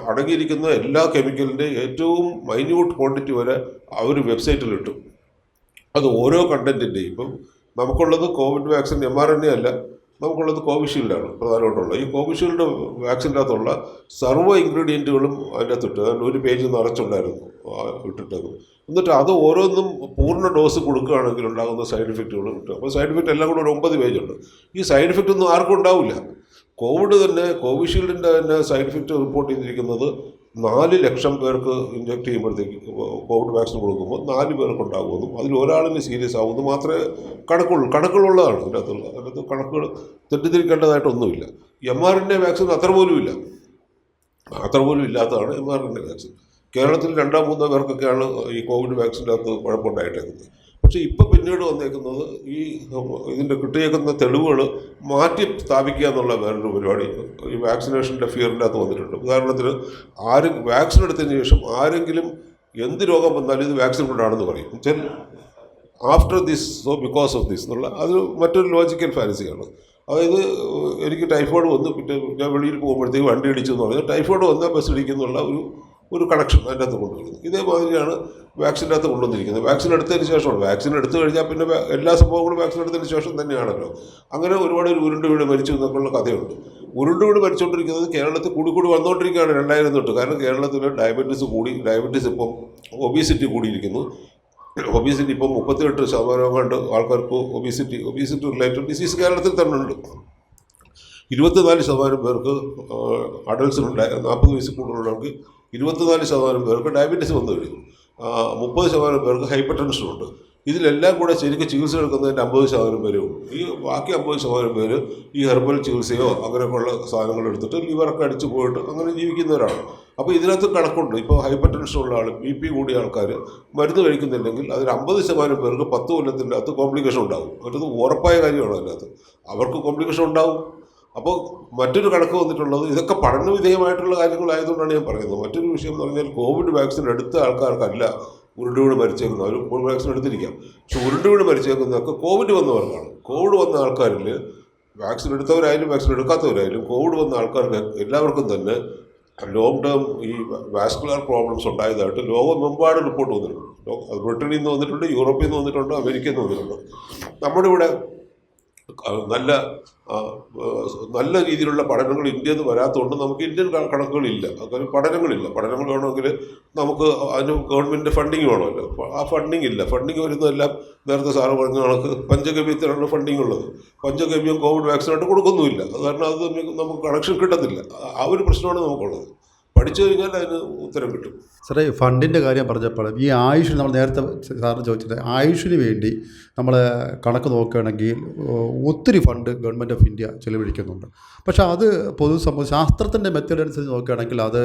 അടങ്ങിയിരിക്കുന്ന എല്ലാ കെമിക്കലിന്റെ ഏറ്റവും മൈന്യൂട്ട് ക്വാണ്ടിറ്റി വരെ അവർ വെബ്സൈറ്റിലിട്ടു അത് ഓരോ കണ്ടന്റിന്റെയും ഇപ്പം നമുക്കുള്ളത് covid vaccine M R N A അല്ല നമുക്കുള്ളത് കോവിഷീൽഡാണ് പ്രധാനമായിട്ടുള്ളത്. ഈ കോവിഷീൽഡ് വാക്സിന്റെ അകത്തുള്ള സർവ ഇൻഗ്രീഡിയന്റുകളും അതിന്റെ അകത്തിട്ട് അതിന്റെ ഒരു പേജ് നിറച്ചുണ്ടായിരുന്നു ആ ഇട്ടിട്ടത്. എന്നിട്ട് അത് ഓരോന്നും പൂർണ ഡോസ് കൊടുക്കുകയാണെങ്കിൽ ഉണ്ടാകുന്ന സൈഡ് എഫക്റ്റുകളും കിട്ടും അപ്പോൾ സൈഡ് ഇഫക്റ്റ് എല്ലാം കൂടെ ഒരു ഒമ്പത് പേജുണ്ട് ഈ സൈഡ് ഇഫക്റ്റ് ഒന്നും ആർക്കും ഉണ്ടാവില്ല. കോവിഡ് തന്നെ കോവിഷീൽഡിന്റെ തന്നെ സൈഡ് എഫക്റ്റ് റിപ്പോർട്ട് ചെയ്തിരിക്കുന്നത് നാല് ലക്ഷം പേർക്ക് ഇഞ്ചെക്ട് ചെയ്യുമ്പോഴത്തേക്ക് കോവിഡ് വാക്സിൻ കൊടുക്കുമ്പോൾ നാല് പേർക്ക് ഉണ്ടാകുമെന്നും അതിൽ ഒരാളിന് സീരിയസ് ആകുമെന്ന് മാത്രമേ കണക്കുള്ളൂ. കണക്കുകളുള്ളതാണ് അതിന്റെ അകത്തുള്ള. അതിനകത്ത് കണക്കുകൾ തെറ്റിദ്ധരിക്കേണ്ടതായിട്ടൊന്നുമില്ല. എം ആർ എന്റെ വാക്സിൻ അത്ര പോലും ഇല്ല അത്ര പോലും ഇല്ലാത്തതാണ് എം ആർ എന്റെ വാക്സിൻ. കേരളത്തിൽ രണ്ടോ മൂന്നോ പേർക്കൊക്കെയാണ് ഈ കോവിഡ് വാക്സിന്റെ അകത്ത് കുഴപ്പമുണ്ടായിട്ടേക്കുന്നത് പക്ഷേ ഇപ്പോൾ പിന്നീട് വന്നേക്കുന്നത് ഈ ഇതിന്റെ കിട്ടിയേക്കുന്ന തെളിവുകൾ മാറ്റി സ്ഥാപിക്കുക എന്നുള്ള വേറൊരു പരിപാടി. ഈ വാക്സിനേഷന്റെ ഫിയറിന്റെ അകത്ത് വന്നിട്ടുണ്ട്. ഉദാഹരണത്തിന് ആരും വാക്സിൻ എടുത്തതിന് ശേഷം ആരെങ്കിലും എന്ത് രോഗം വന്നാലും ഇത് വാക്സിൻ കൊണ്ടാണെന്ന് പറയും. എന്നുവെച്ചാൽ after this so because of this എന്നുള്ള അത് മറ്റൊരു ലോജിക്കൽ ഫാൻസിയാണ് അതായത് എനിക്ക് ടൈഫോയിഡ് വന്നു പിന്നെ ഞാൻ വെളിയിൽ പോകുമ്പോഴത്തേക്ക് വണ്ടി ഇടിച്ചു എന്ന് പറഞ്ഞാൽ ടൈഫോയിഡ് വന്നാൽ ബസ് ഇടിക്കുന്നുള്ള ഒരു ഒരു കണക്ഷൻ അതിന്റെ അകത്ത് കൊണ്ടുവരുന്നത്. ഇതേമാതിരിയാണ് വാക്സിന്റെ അകത്ത് കൊണ്ടുവന്നിരിക്കുന്നത്. വാക്സിൻ എടുത്തതിന് ശേഷമാണ്. വാക്സിൻ എടുത്തു കഴിഞ്ഞാൽ പിന്നെ എല്ലാ സംഭവങ്ങളും വാക്സിൻ എടുത്തതിന് ശേഷം തന്നെയാണല്ലോ. അങ്ങനെ ഒരുപാട് ഒരു ഉരുണ്ട് വീട് മരിച്ചു എന്നൊക്കെയുള്ള കഥയുണ്ട്. ഉരുണ്ട് വീട് മരിച്ചുകൊണ്ടിരിക്കുന്നത് കേരളത്തിൽ കൂടി കൂടി വന്നുകൊണ്ടിരിക്കുകയാണ് രണ്ടായിരം തൊട്ട്. കാരണം കേരളത്തിൽ ഡയബറ്റീസ് കൂടി ഡയബറ്റീസ് ഇപ്പം ഒബീസിറ്റി കൂടിയിരിക്കുന്നു. ഒബീസിറ്റി ഇപ്പം മുപ്പത്തിയെട്ട് ശതമാനം കണ്ട് ആൾക്കാർക്ക് ഒബീസിറ്റി ഒബീസിറ്റി റിലേറ്റഡ് ഡിസീസ് കേരളത്തിൽ തന്നെ ഉണ്ട്. ഇരുപത്തിനാല് ശതമാനം പേർക്ക് അഡൽസിനുണ്ടായ നാൽപ്പത് വയസ്സ് കൂടുതലുള്ളവർക്ക് ഇരുപത്തിനാല് ശതമാനം പേർക്ക് ഡയബറ്റീസ് വന്നു കഴിഞ്ഞു. മുപ്പത് ശതമാനം പേർക്ക് ഹൈപ്പർ ടെൻഷനുണ്ട് ഇതിലെല്ലാം കൂടെ ശരിക്കും ചികിത്സ എടുക്കുന്നതിന്റെ അമ്പത് ശതമാനം പേരേ ഈ ബാക്കി അമ്പത് ശതമാനം പേര് ഈ ഹെർബൽ ചികിത്സയോ അങ്ങനെയൊക്കെയുള്ള സാധനങ്ങൾ എടുത്തിട്ട് ലിവറൊക്കെ അടിച്ചു പോയിട്ട് അങ്ങനെ ജീവിക്കുന്നവരാണ്. അപ്പോൾ ഇതിനകത്ത് കണക്കുണ്ട്. ഇപ്പോൾ ഹൈപ്പർ ടെൻഷൻ ഉള്ള ആൾ ബി പി കൂടിയ ആൾക്കാർ മരുന്ന് കഴിക്കുന്നില്ലെങ്കിൽ അതിൽ അമ്പത് ശതമാനം പേർക്ക് പത്ത് കൊല്ലത്തിന്റെ അകത്ത് കോംപ്ലിക്കേഷൻ ഉണ്ടാകും മറ്റത് ഉറപ്പായ കാര്യമാണ് അതിനകത്ത്. അവർക്ക് കോംപ്ലിക്കേഷൻ ഉണ്ടാവും. അപ്പോൾ മറ്റൊരു കണക്ക് വന്നിട്ടുള്ളത് ഇതൊക്കെ പഠന വിധേയമായിട്ടുള്ള കാര്യങ്ങളായതുകൊണ്ടാണ് ഞാൻ പറയുന്നത്. മറ്റൊരു വിഷയം എന്ന് പറഞ്ഞാൽ കോവിഡ് വാക്സിൻ എടുത്ത ആൾക്കാർക്കല്ല ഉരുണ്ടുവീണ് മരിച്ചേക്കുന്നത്. അവർ കോവിഡ് വാക്സിൻ എടുത്തിരിക്കാം. പക്ഷെ ഉരുണ്ടുവീണ് മരിച്ചേക്കുന്നതൊക്കെ കോവിഡ് വന്നവർക്കാണ്. കോവിഡ് വന്ന ആൾക്കാരിൽ വാക്സിൻ എടുത്തവരായാലും വാക്സിൻ എടുക്കാത്തവരായാലും കോവിഡ് വന്ന ആൾക്കാർക്ക് എല്ലാവർക്കും തന്നെ ലോങ് ടേം ഈ വാസ്കുലർ പ്രോബ്ലംസ് ഉണ്ടായതായിട്ട് ലോകമെമ്പാട് റിപ്പോർട്ട് വന്നിട്ടുണ്ട്. ബ്രിട്ടനിൽ നിന്ന് വന്നിട്ടുണ്ട് യൂറോപ്പിൽ നിന്ന് വന്നിട്ടുണ്ട് അമേരിക്കയിൽ നിന്ന് വന്നിട്ടുണ്ട്. നമ്മുടെ ഇവിടെ നല്ല നല്ല രീതിയിലുള്ള പഠനങ്ങൾ ഇന്ത്യയിൽ നിന്ന് വരാത്തതുകൊണ്ട് നമുക്ക് ഇന്ത്യൻ കണക്കുകളില്ല. അങ്ങനെ പഠനങ്ങളില്ല. പഠനങ്ങൾ വേണമെങ്കിൽ നമുക്ക് അതിന് ഗവൺമെന്റ് ഫണ്ടിങ് വേണമല്ലോ. ആ ഫണ്ടിങ് ഇല്ല. ഫണ്ടിങ് വരുന്നതെല്ലാം നേരത്തെ സാറ് പറഞ്ഞ കണക്ക് പഞ്ചഗവ്യത്തിനാണ് ഫണ്ടിങ് ഉള്ളത്. പഞ്ചഗവ്യം കോവിഡ് വാക്സിനായിട്ട് കൊടുക്കുന്നുമില്ല. അത് കാരണം അത് നമുക്ക് കണക്ഷൻ കിട്ടത്തില്ല. ആ ഒരു പ്രശ്നമാണ് നമുക്കുള്ളത്. പഠിച്ചു കഴിഞ്ഞാൽ അതിന് ഉത്തരം കിട്ടും. സാറേ ഫണ്ടിന്റെ കാര്യം പറഞ്ഞപ്പോൾ ഈ ആയുഷ് നമ്മൾ നേരത്തെ സാറിന് ചോദിച്ചത് ആയുഷിന് വേണ്ടി നമ്മൾ കണക്ക് നോക്കുകയാണെങ്കിൽ ഒത്തിരി ഫണ്ട് ഗവൺമെന്റ് ഓഫ് ഇന്ത്യ ചെലവഴിക്കുന്നുണ്ട്. പക്ഷേ അത് പൊതുസമൂഹ ശാസ്ത്രത്തിന്റെ മെത്തേഡ് അനുസരിച്ച് നോക്കുകയാണെങ്കിൽ അത്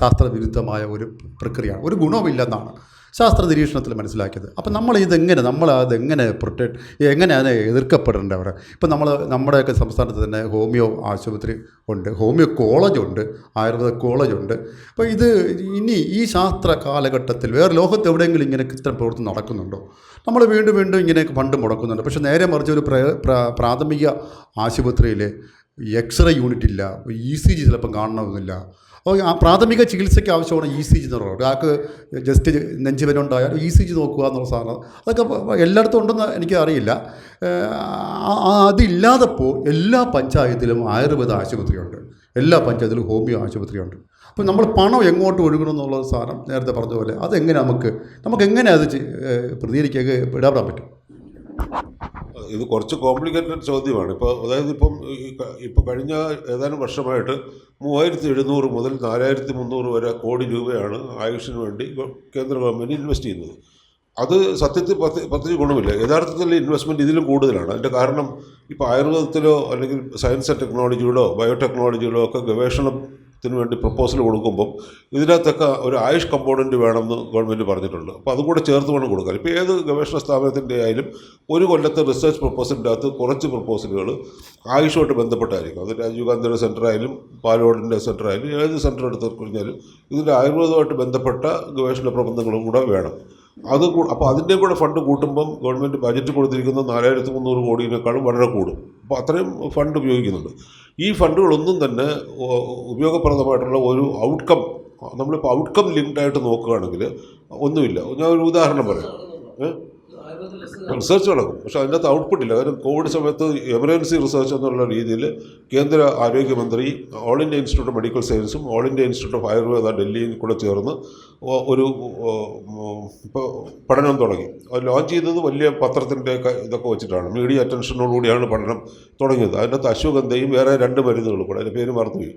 ശാസ്ത്രവിരുദ്ധമായ ഒരു പ്രക്രിയയാണ്. ഒരു ഗുണമില്ലെന്നാണ് ശാസ്ത്ര നിരീക്ഷണത്തിൽ മനസ്സിലാക്കിയത്. അപ്പം നമ്മൾ ഇതെങ്ങനെ നമ്മൾ അതെങ്ങനെ പ്രൊട്ടക്ട് എങ്ങനെ അതിനെ എതിർക്കപ്പെടേണ്ടത് അവിടെ? ഇപ്പം നമ്മൾ നമ്മുടെയൊക്കെ സംസ്ഥാനത്ത് തന്നെ ഹോമിയോ ആശുപത്രി ഉണ്ട് ഹോമിയോ കോളേജുണ്ട് ആയുർവേദ കോളേജുണ്ട് അപ്പോൾ ഇത് ഇനി ഈ ശാസ്ത്ര കാലഘട്ടത്തിൽ വേറെ ലോകത്ത് എവിടെയെങ്കിലും ഇങ്ങനെ ഇത്തരം പ്രവൃത്തി നടക്കുന്നുണ്ടോ? നമ്മൾ വീണ്ടും വീണ്ടും ഇങ്ങനെ പണ്ട് മുടക്കുന്നുണ്ട്. പക്ഷേ നേരെ മറിച്ച് ഒരു പ്ര- പ്ര- പ്രാഥമിക ആശുപത്രിയിൽ എക്സ്റേ യൂണിറ്റ് ഇല്ല ഇ സി ജി ചിലപ്പം കാണണമെന്നില്ല. അപ്പോൾ ആ പ്രാഥമിക ചികിത്സയ്ക്ക് ആവശ്യമാണ് ഇ സി ജി എന്ന് പറയുന്നത്. ഒരാൾക്ക് ജസ്റ്റ് നെഞ്ചുവേദന ഉണ്ടായാൽ ഇ സി ജി നോക്കുക എന്നുള്ള സാധനം. അതൊക്കെ എല്ലായിടത്തും ഉണ്ടെന്ന് എനിക്ക് അറിയില്ല. അതില്ലാതപ്പോൾ എല്ലാ പഞ്ചായത്തിലും ആയുർവേദ ആശുപത്രിയുണ്ട്. എല്ലാ പഞ്ചായത്തിലും ഹോമിയോ ആശുപത്രിയുണ്ട്. അപ്പോൾ നമ്മൾ പണം എങ്ങോട്ട് ഒഴുകണം എന്നുള്ള സാധനം നേരത്തെ പറഞ്ഞ പോലെ അതെങ്ങനെ നമുക്ക് നമുക്ക് എങ്ങനെ അത് പ്രതികരിക്കുക ഇടപെടാൻ പറ്റും. ഇത് കുറച്ച് കോംപ്ലിക്കേറ്റഡ് ചോദ്യമാണ്. ഇപ്പോൾ അതായത് ഇപ്പം ഇപ്പോൾ കഴിഞ്ഞ ഏതാനും വർഷമായിട്ട് മൂവായിരത്തി എഴുന്നൂറ് മുതൽ നാലായിരത്തി മുന്നൂറ് വരെ കോടി രൂപയാണ് ആയുഷിന് വേണ്ടി കേന്ദ്ര ഗവൺമെന്റ് ഇൻവെസ്റ്റ് ചെയ്യുന്നത്. അത് സത്യത്തിൽ പത്ത് പദ്ധതി ഗുണമില്ല. യഥാർത്ഥത്തിൽ ഇൻവെസ്റ്റ്മെന്റ് ഇതിലും കൂടുതലാണ്. അതിന്റെ കാരണം ഇപ്പോൾ ആയുർവേദത്തിലോ അല്ലെങ്കിൽ സയൻസ് ആൻഡ് ടെക്നോളജിയിലോ ബയോടെക്നോളജിയിലോ ഒക്കെ ഗവേഷണത്തിന് വേണ്ടി പ്രപ്പോസൽ കൊടുക്കുമ്പം ഇതിനകത്തൊക്കെ ഒരു ആയുഷ് കമ്പോണന്റ് വേണമെന്ന് ഗവൺമെന്റ് പറഞ്ഞിട്ടുണ്ട്. അപ്പോൾ അതും കൂടെ ചേർത്ത് വേണം കൊടുക്കാൻ. ഇപ്പോൾ ഏത് ഗവേഷണ സ്ഥാപനത്തിന്റെ ആയാലും ഒരു കൊല്ലത്തെ റിസർച്ച് പ്രപ്പോസലിന്റെ അകത്ത് കുറച്ച് പ്രപ്പോസലുകൾ ആയുഷുമായിട്ട് ബന്ധപ്പെട്ടായിരിക്കും. അത് രാജീവ് ഗാന്ധിയുടെ സെന്റർ ആയാലും പാലോടിന്റെ സെന്റർ ആയാലും ഏത് സെന്റർ എടുത്ത് കഴിഞ്ഞാലും ഇതിന്റെ ആയുർവേദമായിട്ട് ബന്ധപ്പെട്ട ഗവേഷണ പ്രബന്ധങ്ങളും കൂടെ വേണം. അത് അപ്പോൾ അതിന്റെയും കൂടെ ഫണ്ട് കൂട്ടുമ്പം ഗവൺമെന്റ് ബജറ്റ് കൊടുത്തിരിക്കുന്ന നാലായിരത്തി മുന്നൂറ് കോടിയിനേക്കാളും വളരെ കൂടും. അപ്പോൾ അത്രയും ഫണ്ട് ഉപയോഗിക്കുന്നുണ്ട്. ഈ ഫണ്ടുകളൊന്നും തന്നെ ഉപയോഗപ്രദമായിട്ടുള്ള ഒരു ഔട്ട്കം നമ്മളിപ്പോൾ ഔട്ട്കം ലിങ്ക്ഡ് ആയിട്ട് നോക്കുകയാണെങ്കിൽ ഒന്നുമില്ല. ഞാൻ ഒരു ഉദാഹരണം പറയാം. റിസർച്ച് നടക്കും. പക്ഷെ അതിന്റെ അകത്ത് ഔട്ട്പുട്ട് ഇല്ല. കാരണം കോവിഡ് സമയത്ത് എമർജൻസി റിസർച്ച് എന്നുള്ള രീതിയിൽ കേന്ദ്ര ആരോഗ്യമന്ത്രി All India Institute of Medical സയൻസും All India Institute of Ayurveda ഡൽഹിയും കൂടെ ചേർന്ന് ഒരു പഠനം തുടങ്ങി. അത് ലോഞ്ച് ചെയ്തത് വലിയ പത്രത്തിന്റെ ഇതൊക്കെ വെച്ചിട്ടാണ്. മീഡിയ അറ്റൻഷനോടുകൂടിയാണ് പഠനം തുടങ്ങിയത്. അതിന്റെ അകത്ത് അശ്വഗന്ധയും വേറെ രണ്ട് മരുന്നുകളും കൂടെ അതിന്റെ പേര് മറന്നുപോയി.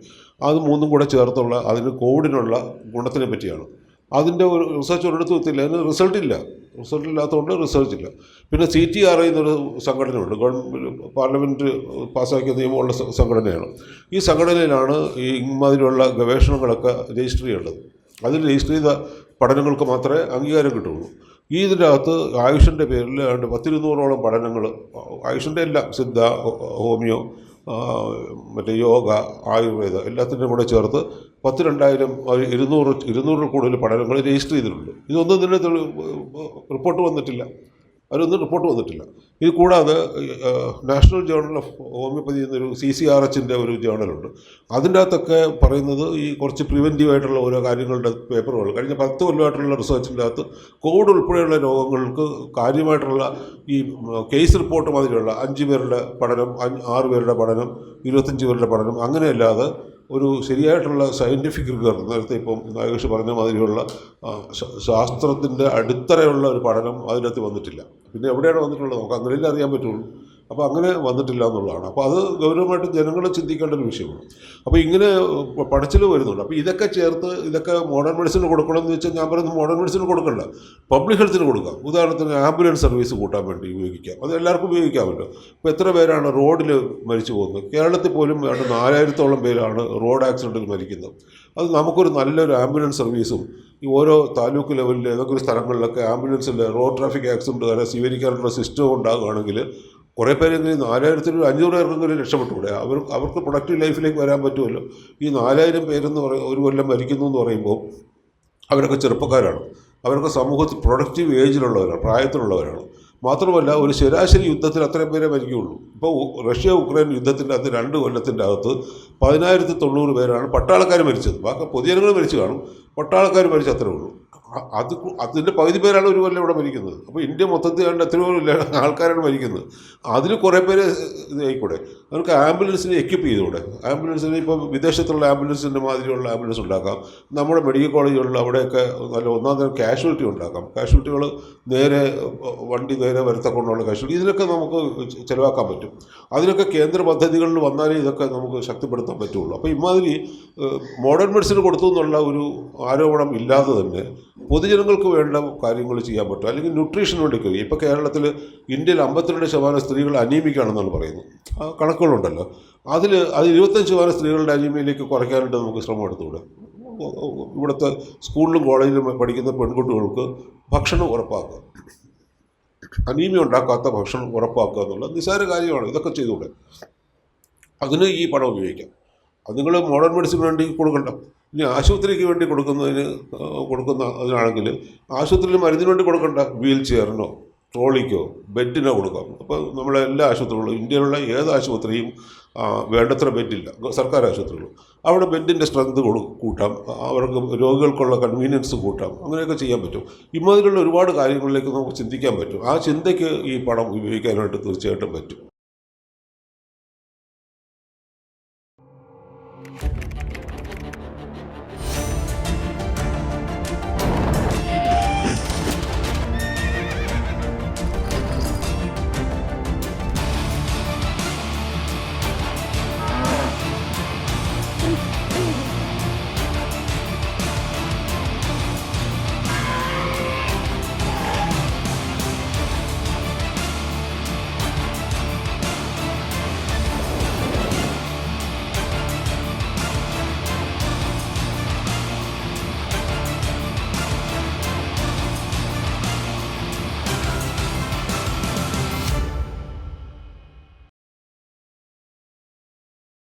അത് മൂന്നും കൂടെ ചേർത്തുള്ള അതിന് കോവിഡിനുള്ള ഗുണത്തിനെ പറ്റിയാണ്. അതിന്റെ ഒരു റിസർച്ച് ഒരിടത്തും എത്തില്ല അതിന് റിസൾട്ട് ഇല്ല. റിസൾട്ട് ഇല്ലാത്തതുകൊണ്ട് റിസർച്ച് ഇല്ല പിന്നെ സി ടി ആർ എന്നൊരു സംഘടനയുണ്ട്. ഗവൺമെന്റ് പാർലമെന്റ് പാസ്സാക്കിയ നിയമമുള്ള സംഘടനയാണ്. ഈ സംഘടനയിലാണ് ഈ ഇമാതിരിയുള്ള ഗവേഷണങ്ങളൊക്കെ രജിസ്റ്റർ ചെയ്യേണ്ടത്. അതിൽ രജിസ്റ്റർ ചെയ്ത പഠനങ്ങൾക്ക് മാത്രമേ അംഗീകാരം കിട്ടുള്ളൂ ഈ ഇതിന്റെ അകത്ത് ആയുഷിന്റെ പേരിൽ ഏതാണ്ട് പത്തിരുന്നൂറോളം പഠനങ്ങൾ ആയുഷിന്റെ എല്ലാം സിദ്ധ ഹോമിയോ മറ്റേ യോഗ ആയുർവേദ എല്ലാത്തിന്റെയും കൂടെ ചേർത്ത് പത്ത് രണ്ടായിരം ഇരുന്നൂറ് ഇരുന്നൂറിൽ കൂടുതൽ പഠനങ്ങൾ രജിസ്റ്റർ ചെയ്തിട്ടുണ്ട്. ഇതൊന്നും തന്നെ തെളി- റിപ്പോർട്ട് വന്നിട്ടില്ല. അതിലൊന്നും റിപ്പോർട്ട് വന്നിട്ടില്ല. ഇത് കൂടാതെ നാഷണൽ ജേർണൽ ഓഫ് ഹോമിയോപ്പതി എന്നൊരു സി സി ആർ എച്ചിന്റെ ഒരു ജേർണലുണ്ട് അതിന്റെ അകത്തൊക്കെ പറയുന്നത് ഈ കുറച്ച് പ്രിവെന്റീവ് ആയിട്ടുള്ള ഓരോ കാര്യങ്ങളുടെ പേപ്പറുകൾ. കഴിഞ്ഞ പത്ത് കൊല്ലമായിട്ടുള്ള റിസർച്ചിന്റെ അകത്ത് കോവിഡ് ഉൾപ്പെടെയുള്ള രോഗങ്ങൾക്ക് കാര്യമായിട്ടുള്ള ഈ കേസ് റിപ്പോർട്ട് മാതിരിയുള്ള അഞ്ച് പേരുടെ പഠനം ആറ് പേരുടെ പഠനം ഇരുപത്തഞ്ച് പേരുടെ പഠനം അങ്ങനെയല്ലാതെ ഒരു ശരിയായിട്ടുള്ള സയന്റിഫിക് റിഗർ നേരത്തെ ഇപ്പം നാഗേഷ് പറഞ്ഞ മാതിരിയുള്ള ശാസ്ത്രത്തിന്റെ അടിത്തറയുള്ള ഒരു പഠനം അതിനകത്ത് വന്നിട്ടില്ല. പിന്നെ എവിടെയാണ് വന്നിട്ടുള്ളത്? നമുക്ക് അങ്ങനെയല്ലേ അറിയാൻ പറ്റുള്ളൂ. അപ്പോൾ അങ്ങനെ വന്നിട്ടില്ല എന്നുള്ളതാണ്. അപ്പോൾ അത് ഗൗരവമായിട്ട് ജനങ്ങൾ ചിന്തിക്കേണ്ട ഒരു വിഷയമാണ്. അപ്പോൾ ഇങ്ങനെ പഠിച്ചിൽ വരുന്നുണ്ട്. അപ്പോൾ ഇതൊക്കെ ചേർത്ത് ഇതൊക്കെ മോഡേൺ മെഡിസിന് കൊടുക്കണമെന്ന് വെച്ചാൽ ഞാൻ പറയുന്നത് മോഡേൺ മെഡിസിന് കൊടുക്കണ്ട. പബ്ലിക് ഹെൽത്തിന് കൊടുക്കാം. ഉദാഹരണത്തിന് ആംബുലൻസ് സർവീസ് കൂട്ടാൻ വേണ്ടി ഉപയോഗിക്കാം. അത് എല്ലാവർക്കും ഉപയോഗിക്കാമല്ലോ. ഇപ്പോൾ എത്ര പേരാണ് റോഡിൽ മരിച്ചു പോകുന്നത്? കേരളത്തിൽ പോലും വേണ്ട നാലായിരത്തോളം പേരാണ് റോഡ് ആക്സിഡന്റിൽ മരിക്കുന്നത്. അത് നമുക്കൊരു നല്ലൊരു ആംബുലൻസ് സർവീസും ഈ ഓരോ താലൂക്ക് ലെവലിൽ ഏതൊക്കെ സ്ഥലങ്ങളിലൊക്കെ ആംബുലൻസിൽ റോഡ് ട്രാഫിക് ആക്സിഡന്റ് വരെ സ്വീകരിക്കാനുള്ള സിസ്റ്റം ഉണ്ടാകുകയാണെങ്കിൽ കുറേ പേരെങ്കിലും നാലായിരത്തിൽ അഞ്ഞൂറ് പേർക്കെങ്കിലും രക്ഷപ്പെട്ടുകൂടെ? അവർ അവർക്ക് പ്രൊഡക്റ്റീവ് ലൈഫിലേക്ക് വരാൻ പറ്റുമല്ലോ? ഈ നാലായിരം പേരെന്ന് പറയും ഒരു കൊല്ലം മരിക്കുന്നു എന്ന് പറയുമ്പോൾ അവരൊക്കെ ചെറുപ്പക്കാരാണ്. അവരൊക്കെ സമൂഹത്തിൽ പ്രൊഡക്റ്റീവ് ഏജിലുള്ളവരാണ് പ്രായത്തിലുള്ളവരാണ്. മാത്രമല്ല ഒരു ശരാശരി യുദ്ധത്തിൽ അത്രയും പേരെ മരിക്കുകയുള്ളൂ ഇപ്പോൾ റഷ്യ ഉക്രൈൻ യുദ്ധത്തിന്റെ അകത്ത് രണ്ട് കൊല്ലത്തിന്റെ അകത്ത് പതിനായിരത്തി തൊണ്ണൂറ് പേരാണ് പട്ടാളക്കാർ മരിച്ചത്. ബാക്കി പൊതുജനങ്ങൾ മരിച്ചു കാണും. പട്ടാളക്കാർ മരിച്ച അത്രേ ഉള്ളൂ. അത് അതിന്റെ പകുതി പേരാണ് ഒരു കൊല്ലം ഇവിടെ മരിക്കുന്നത്. അപ്പോൾ ഇന്ത്യ മൊത്തത്തിൽ എത്രയോ ആൾക്കാരാണ് മരിക്കുന്നത്. അതിൽ കുറേ പേര് ഇതായിക്കൂടെ? അവർക്ക് ആംബുലൻസിനെ എക്യുപ്പ് ചെയ്തുകൂടെ? ആംബുലൻസിന് ഇപ്പോൾ വിദേശത്തുള്ള ആംബുലൻസിന്റെ മാതിരിയുള്ള ആംബുലൻസ് ഉണ്ടാക്കാം. നമ്മുടെ മെഡിക്കൽ കോളേജുകളിൽ അവിടെയൊക്കെ നല്ല ഒന്നാം തരം കാഷ്വാലിറ്റി ഉണ്ടാക്കാം. കാഷ്വാലിറ്റികൾ നേരെ വണ്ടി നേരെ നേരെ വരത്തക്കൊണ്ടുള്ള കാഷ്വാലിറ്റി. ഇതിനൊക്കെ നമുക്ക് ചിലവാക്കാൻ പറ്റും. അതിനൊക്കെ കേന്ദ്ര പദ്ധതികളിൽ വന്നാലേ ഇതൊക്കെ നമുക്ക് ശക്തിപ്പെടുത്താൻ പറ്റുള്ളൂ. അപ്പോൾ ഇമാതിരി മോഡേൺ മെഡിസിൻ കൊടുത്തു എന്നുള്ള ഒരു ആരോപണം ഇല്ലാതെ തന്നെ പൊതുജനങ്ങൾക്ക് വേണ്ട കാര്യങ്ങൾ ചെയ്യാൻ പറ്റും. അല്ലെങ്കിൽ ന്യൂട്രീഷന് വേണ്ടി കഴിയും. ഇപ്പോൾ കേരളത്തിൽ ഇന്ത്യയിൽ അമ്പത്തിരണ്ട് ശതമാനം സ്ത്രീകൾ അനീമിക്കാണെന്നാണ് പറയുന്നത്. ആ കണക്കുകളുണ്ടല്ലോ. അതിൽ അത് ഇരുപത്തഞ്ച് ശതമാനം സ്ത്രീകളുടെ അനീമിയയിലേക്ക് കുറയ്ക്കാനായിട്ട് നമുക്ക് ശ്രമം എടുത്തുകൂടെ? ഇവിടുത്തെ സ്കൂളിലും കോളേജിലും പഠിക്കുന്ന പെൺകുട്ടികൾക്ക് ഭക്ഷണം ഉറപ്പാക്കുക. അനീമിയ ഉണ്ടാക്കാത്ത ഭക്ഷണം ഉറപ്പാക്കുക എന്നുള്ള നിസ്സാര കാര്യമാണ്. ഇതൊക്കെ ചെയ്തുകൂടെ? അതിന് ഈ പണം ഉപയോഗിക്കാം. അത് നിങ്ങൾ മോഡേൺ മെഡിസിന് വേണ്ടി കൊടുക്കണ്ട. ഇനി ആശുപത്രിക്ക് വേണ്ടി കൊടുക്കുന്നതിന് കൊടുക്കുന്ന അതിനാണെങ്കിൽ ആശുപത്രിയിൽ മരുന്നിന് വേണ്ടി കൊടുക്കണ്ട. വീൽ ചെയറിനോ ട്രോളിക്കോ ബെഡിനോ കൊടുക്കാം. അപ്പോൾ നമ്മളെ എല്ലാ ആശുപത്രികളും ഇന്ത്യയിലുള്ള ഏത് ആശുപത്രിയും വേണ്ടത്ര ബെഡില്ല സർക്കാർ ആശുപത്രികളും. അവിടെ ബെഡിന്റെ സ്ട്രെങ്ത് കൊടു കൂട്ടാം. അവർക്ക് രോഗികൾക്കുള്ള കൺവീനിയൻസ് കൂട്ടാം. അങ്ങനെയൊക്കെ ചെയ്യാൻ പറ്റും. ഇമാതിരിയുള്ള ഒരുപാട് കാര്യങ്ങളിലേക്ക് നമുക്ക് ചിന്തിക്കാൻ പറ്റും. ആ ചിന്തയ്ക്ക് ഈ പണം ഉപയോഗിക്കാനായിട്ട് തീർച്ചയായിട്ടും പറ്റും.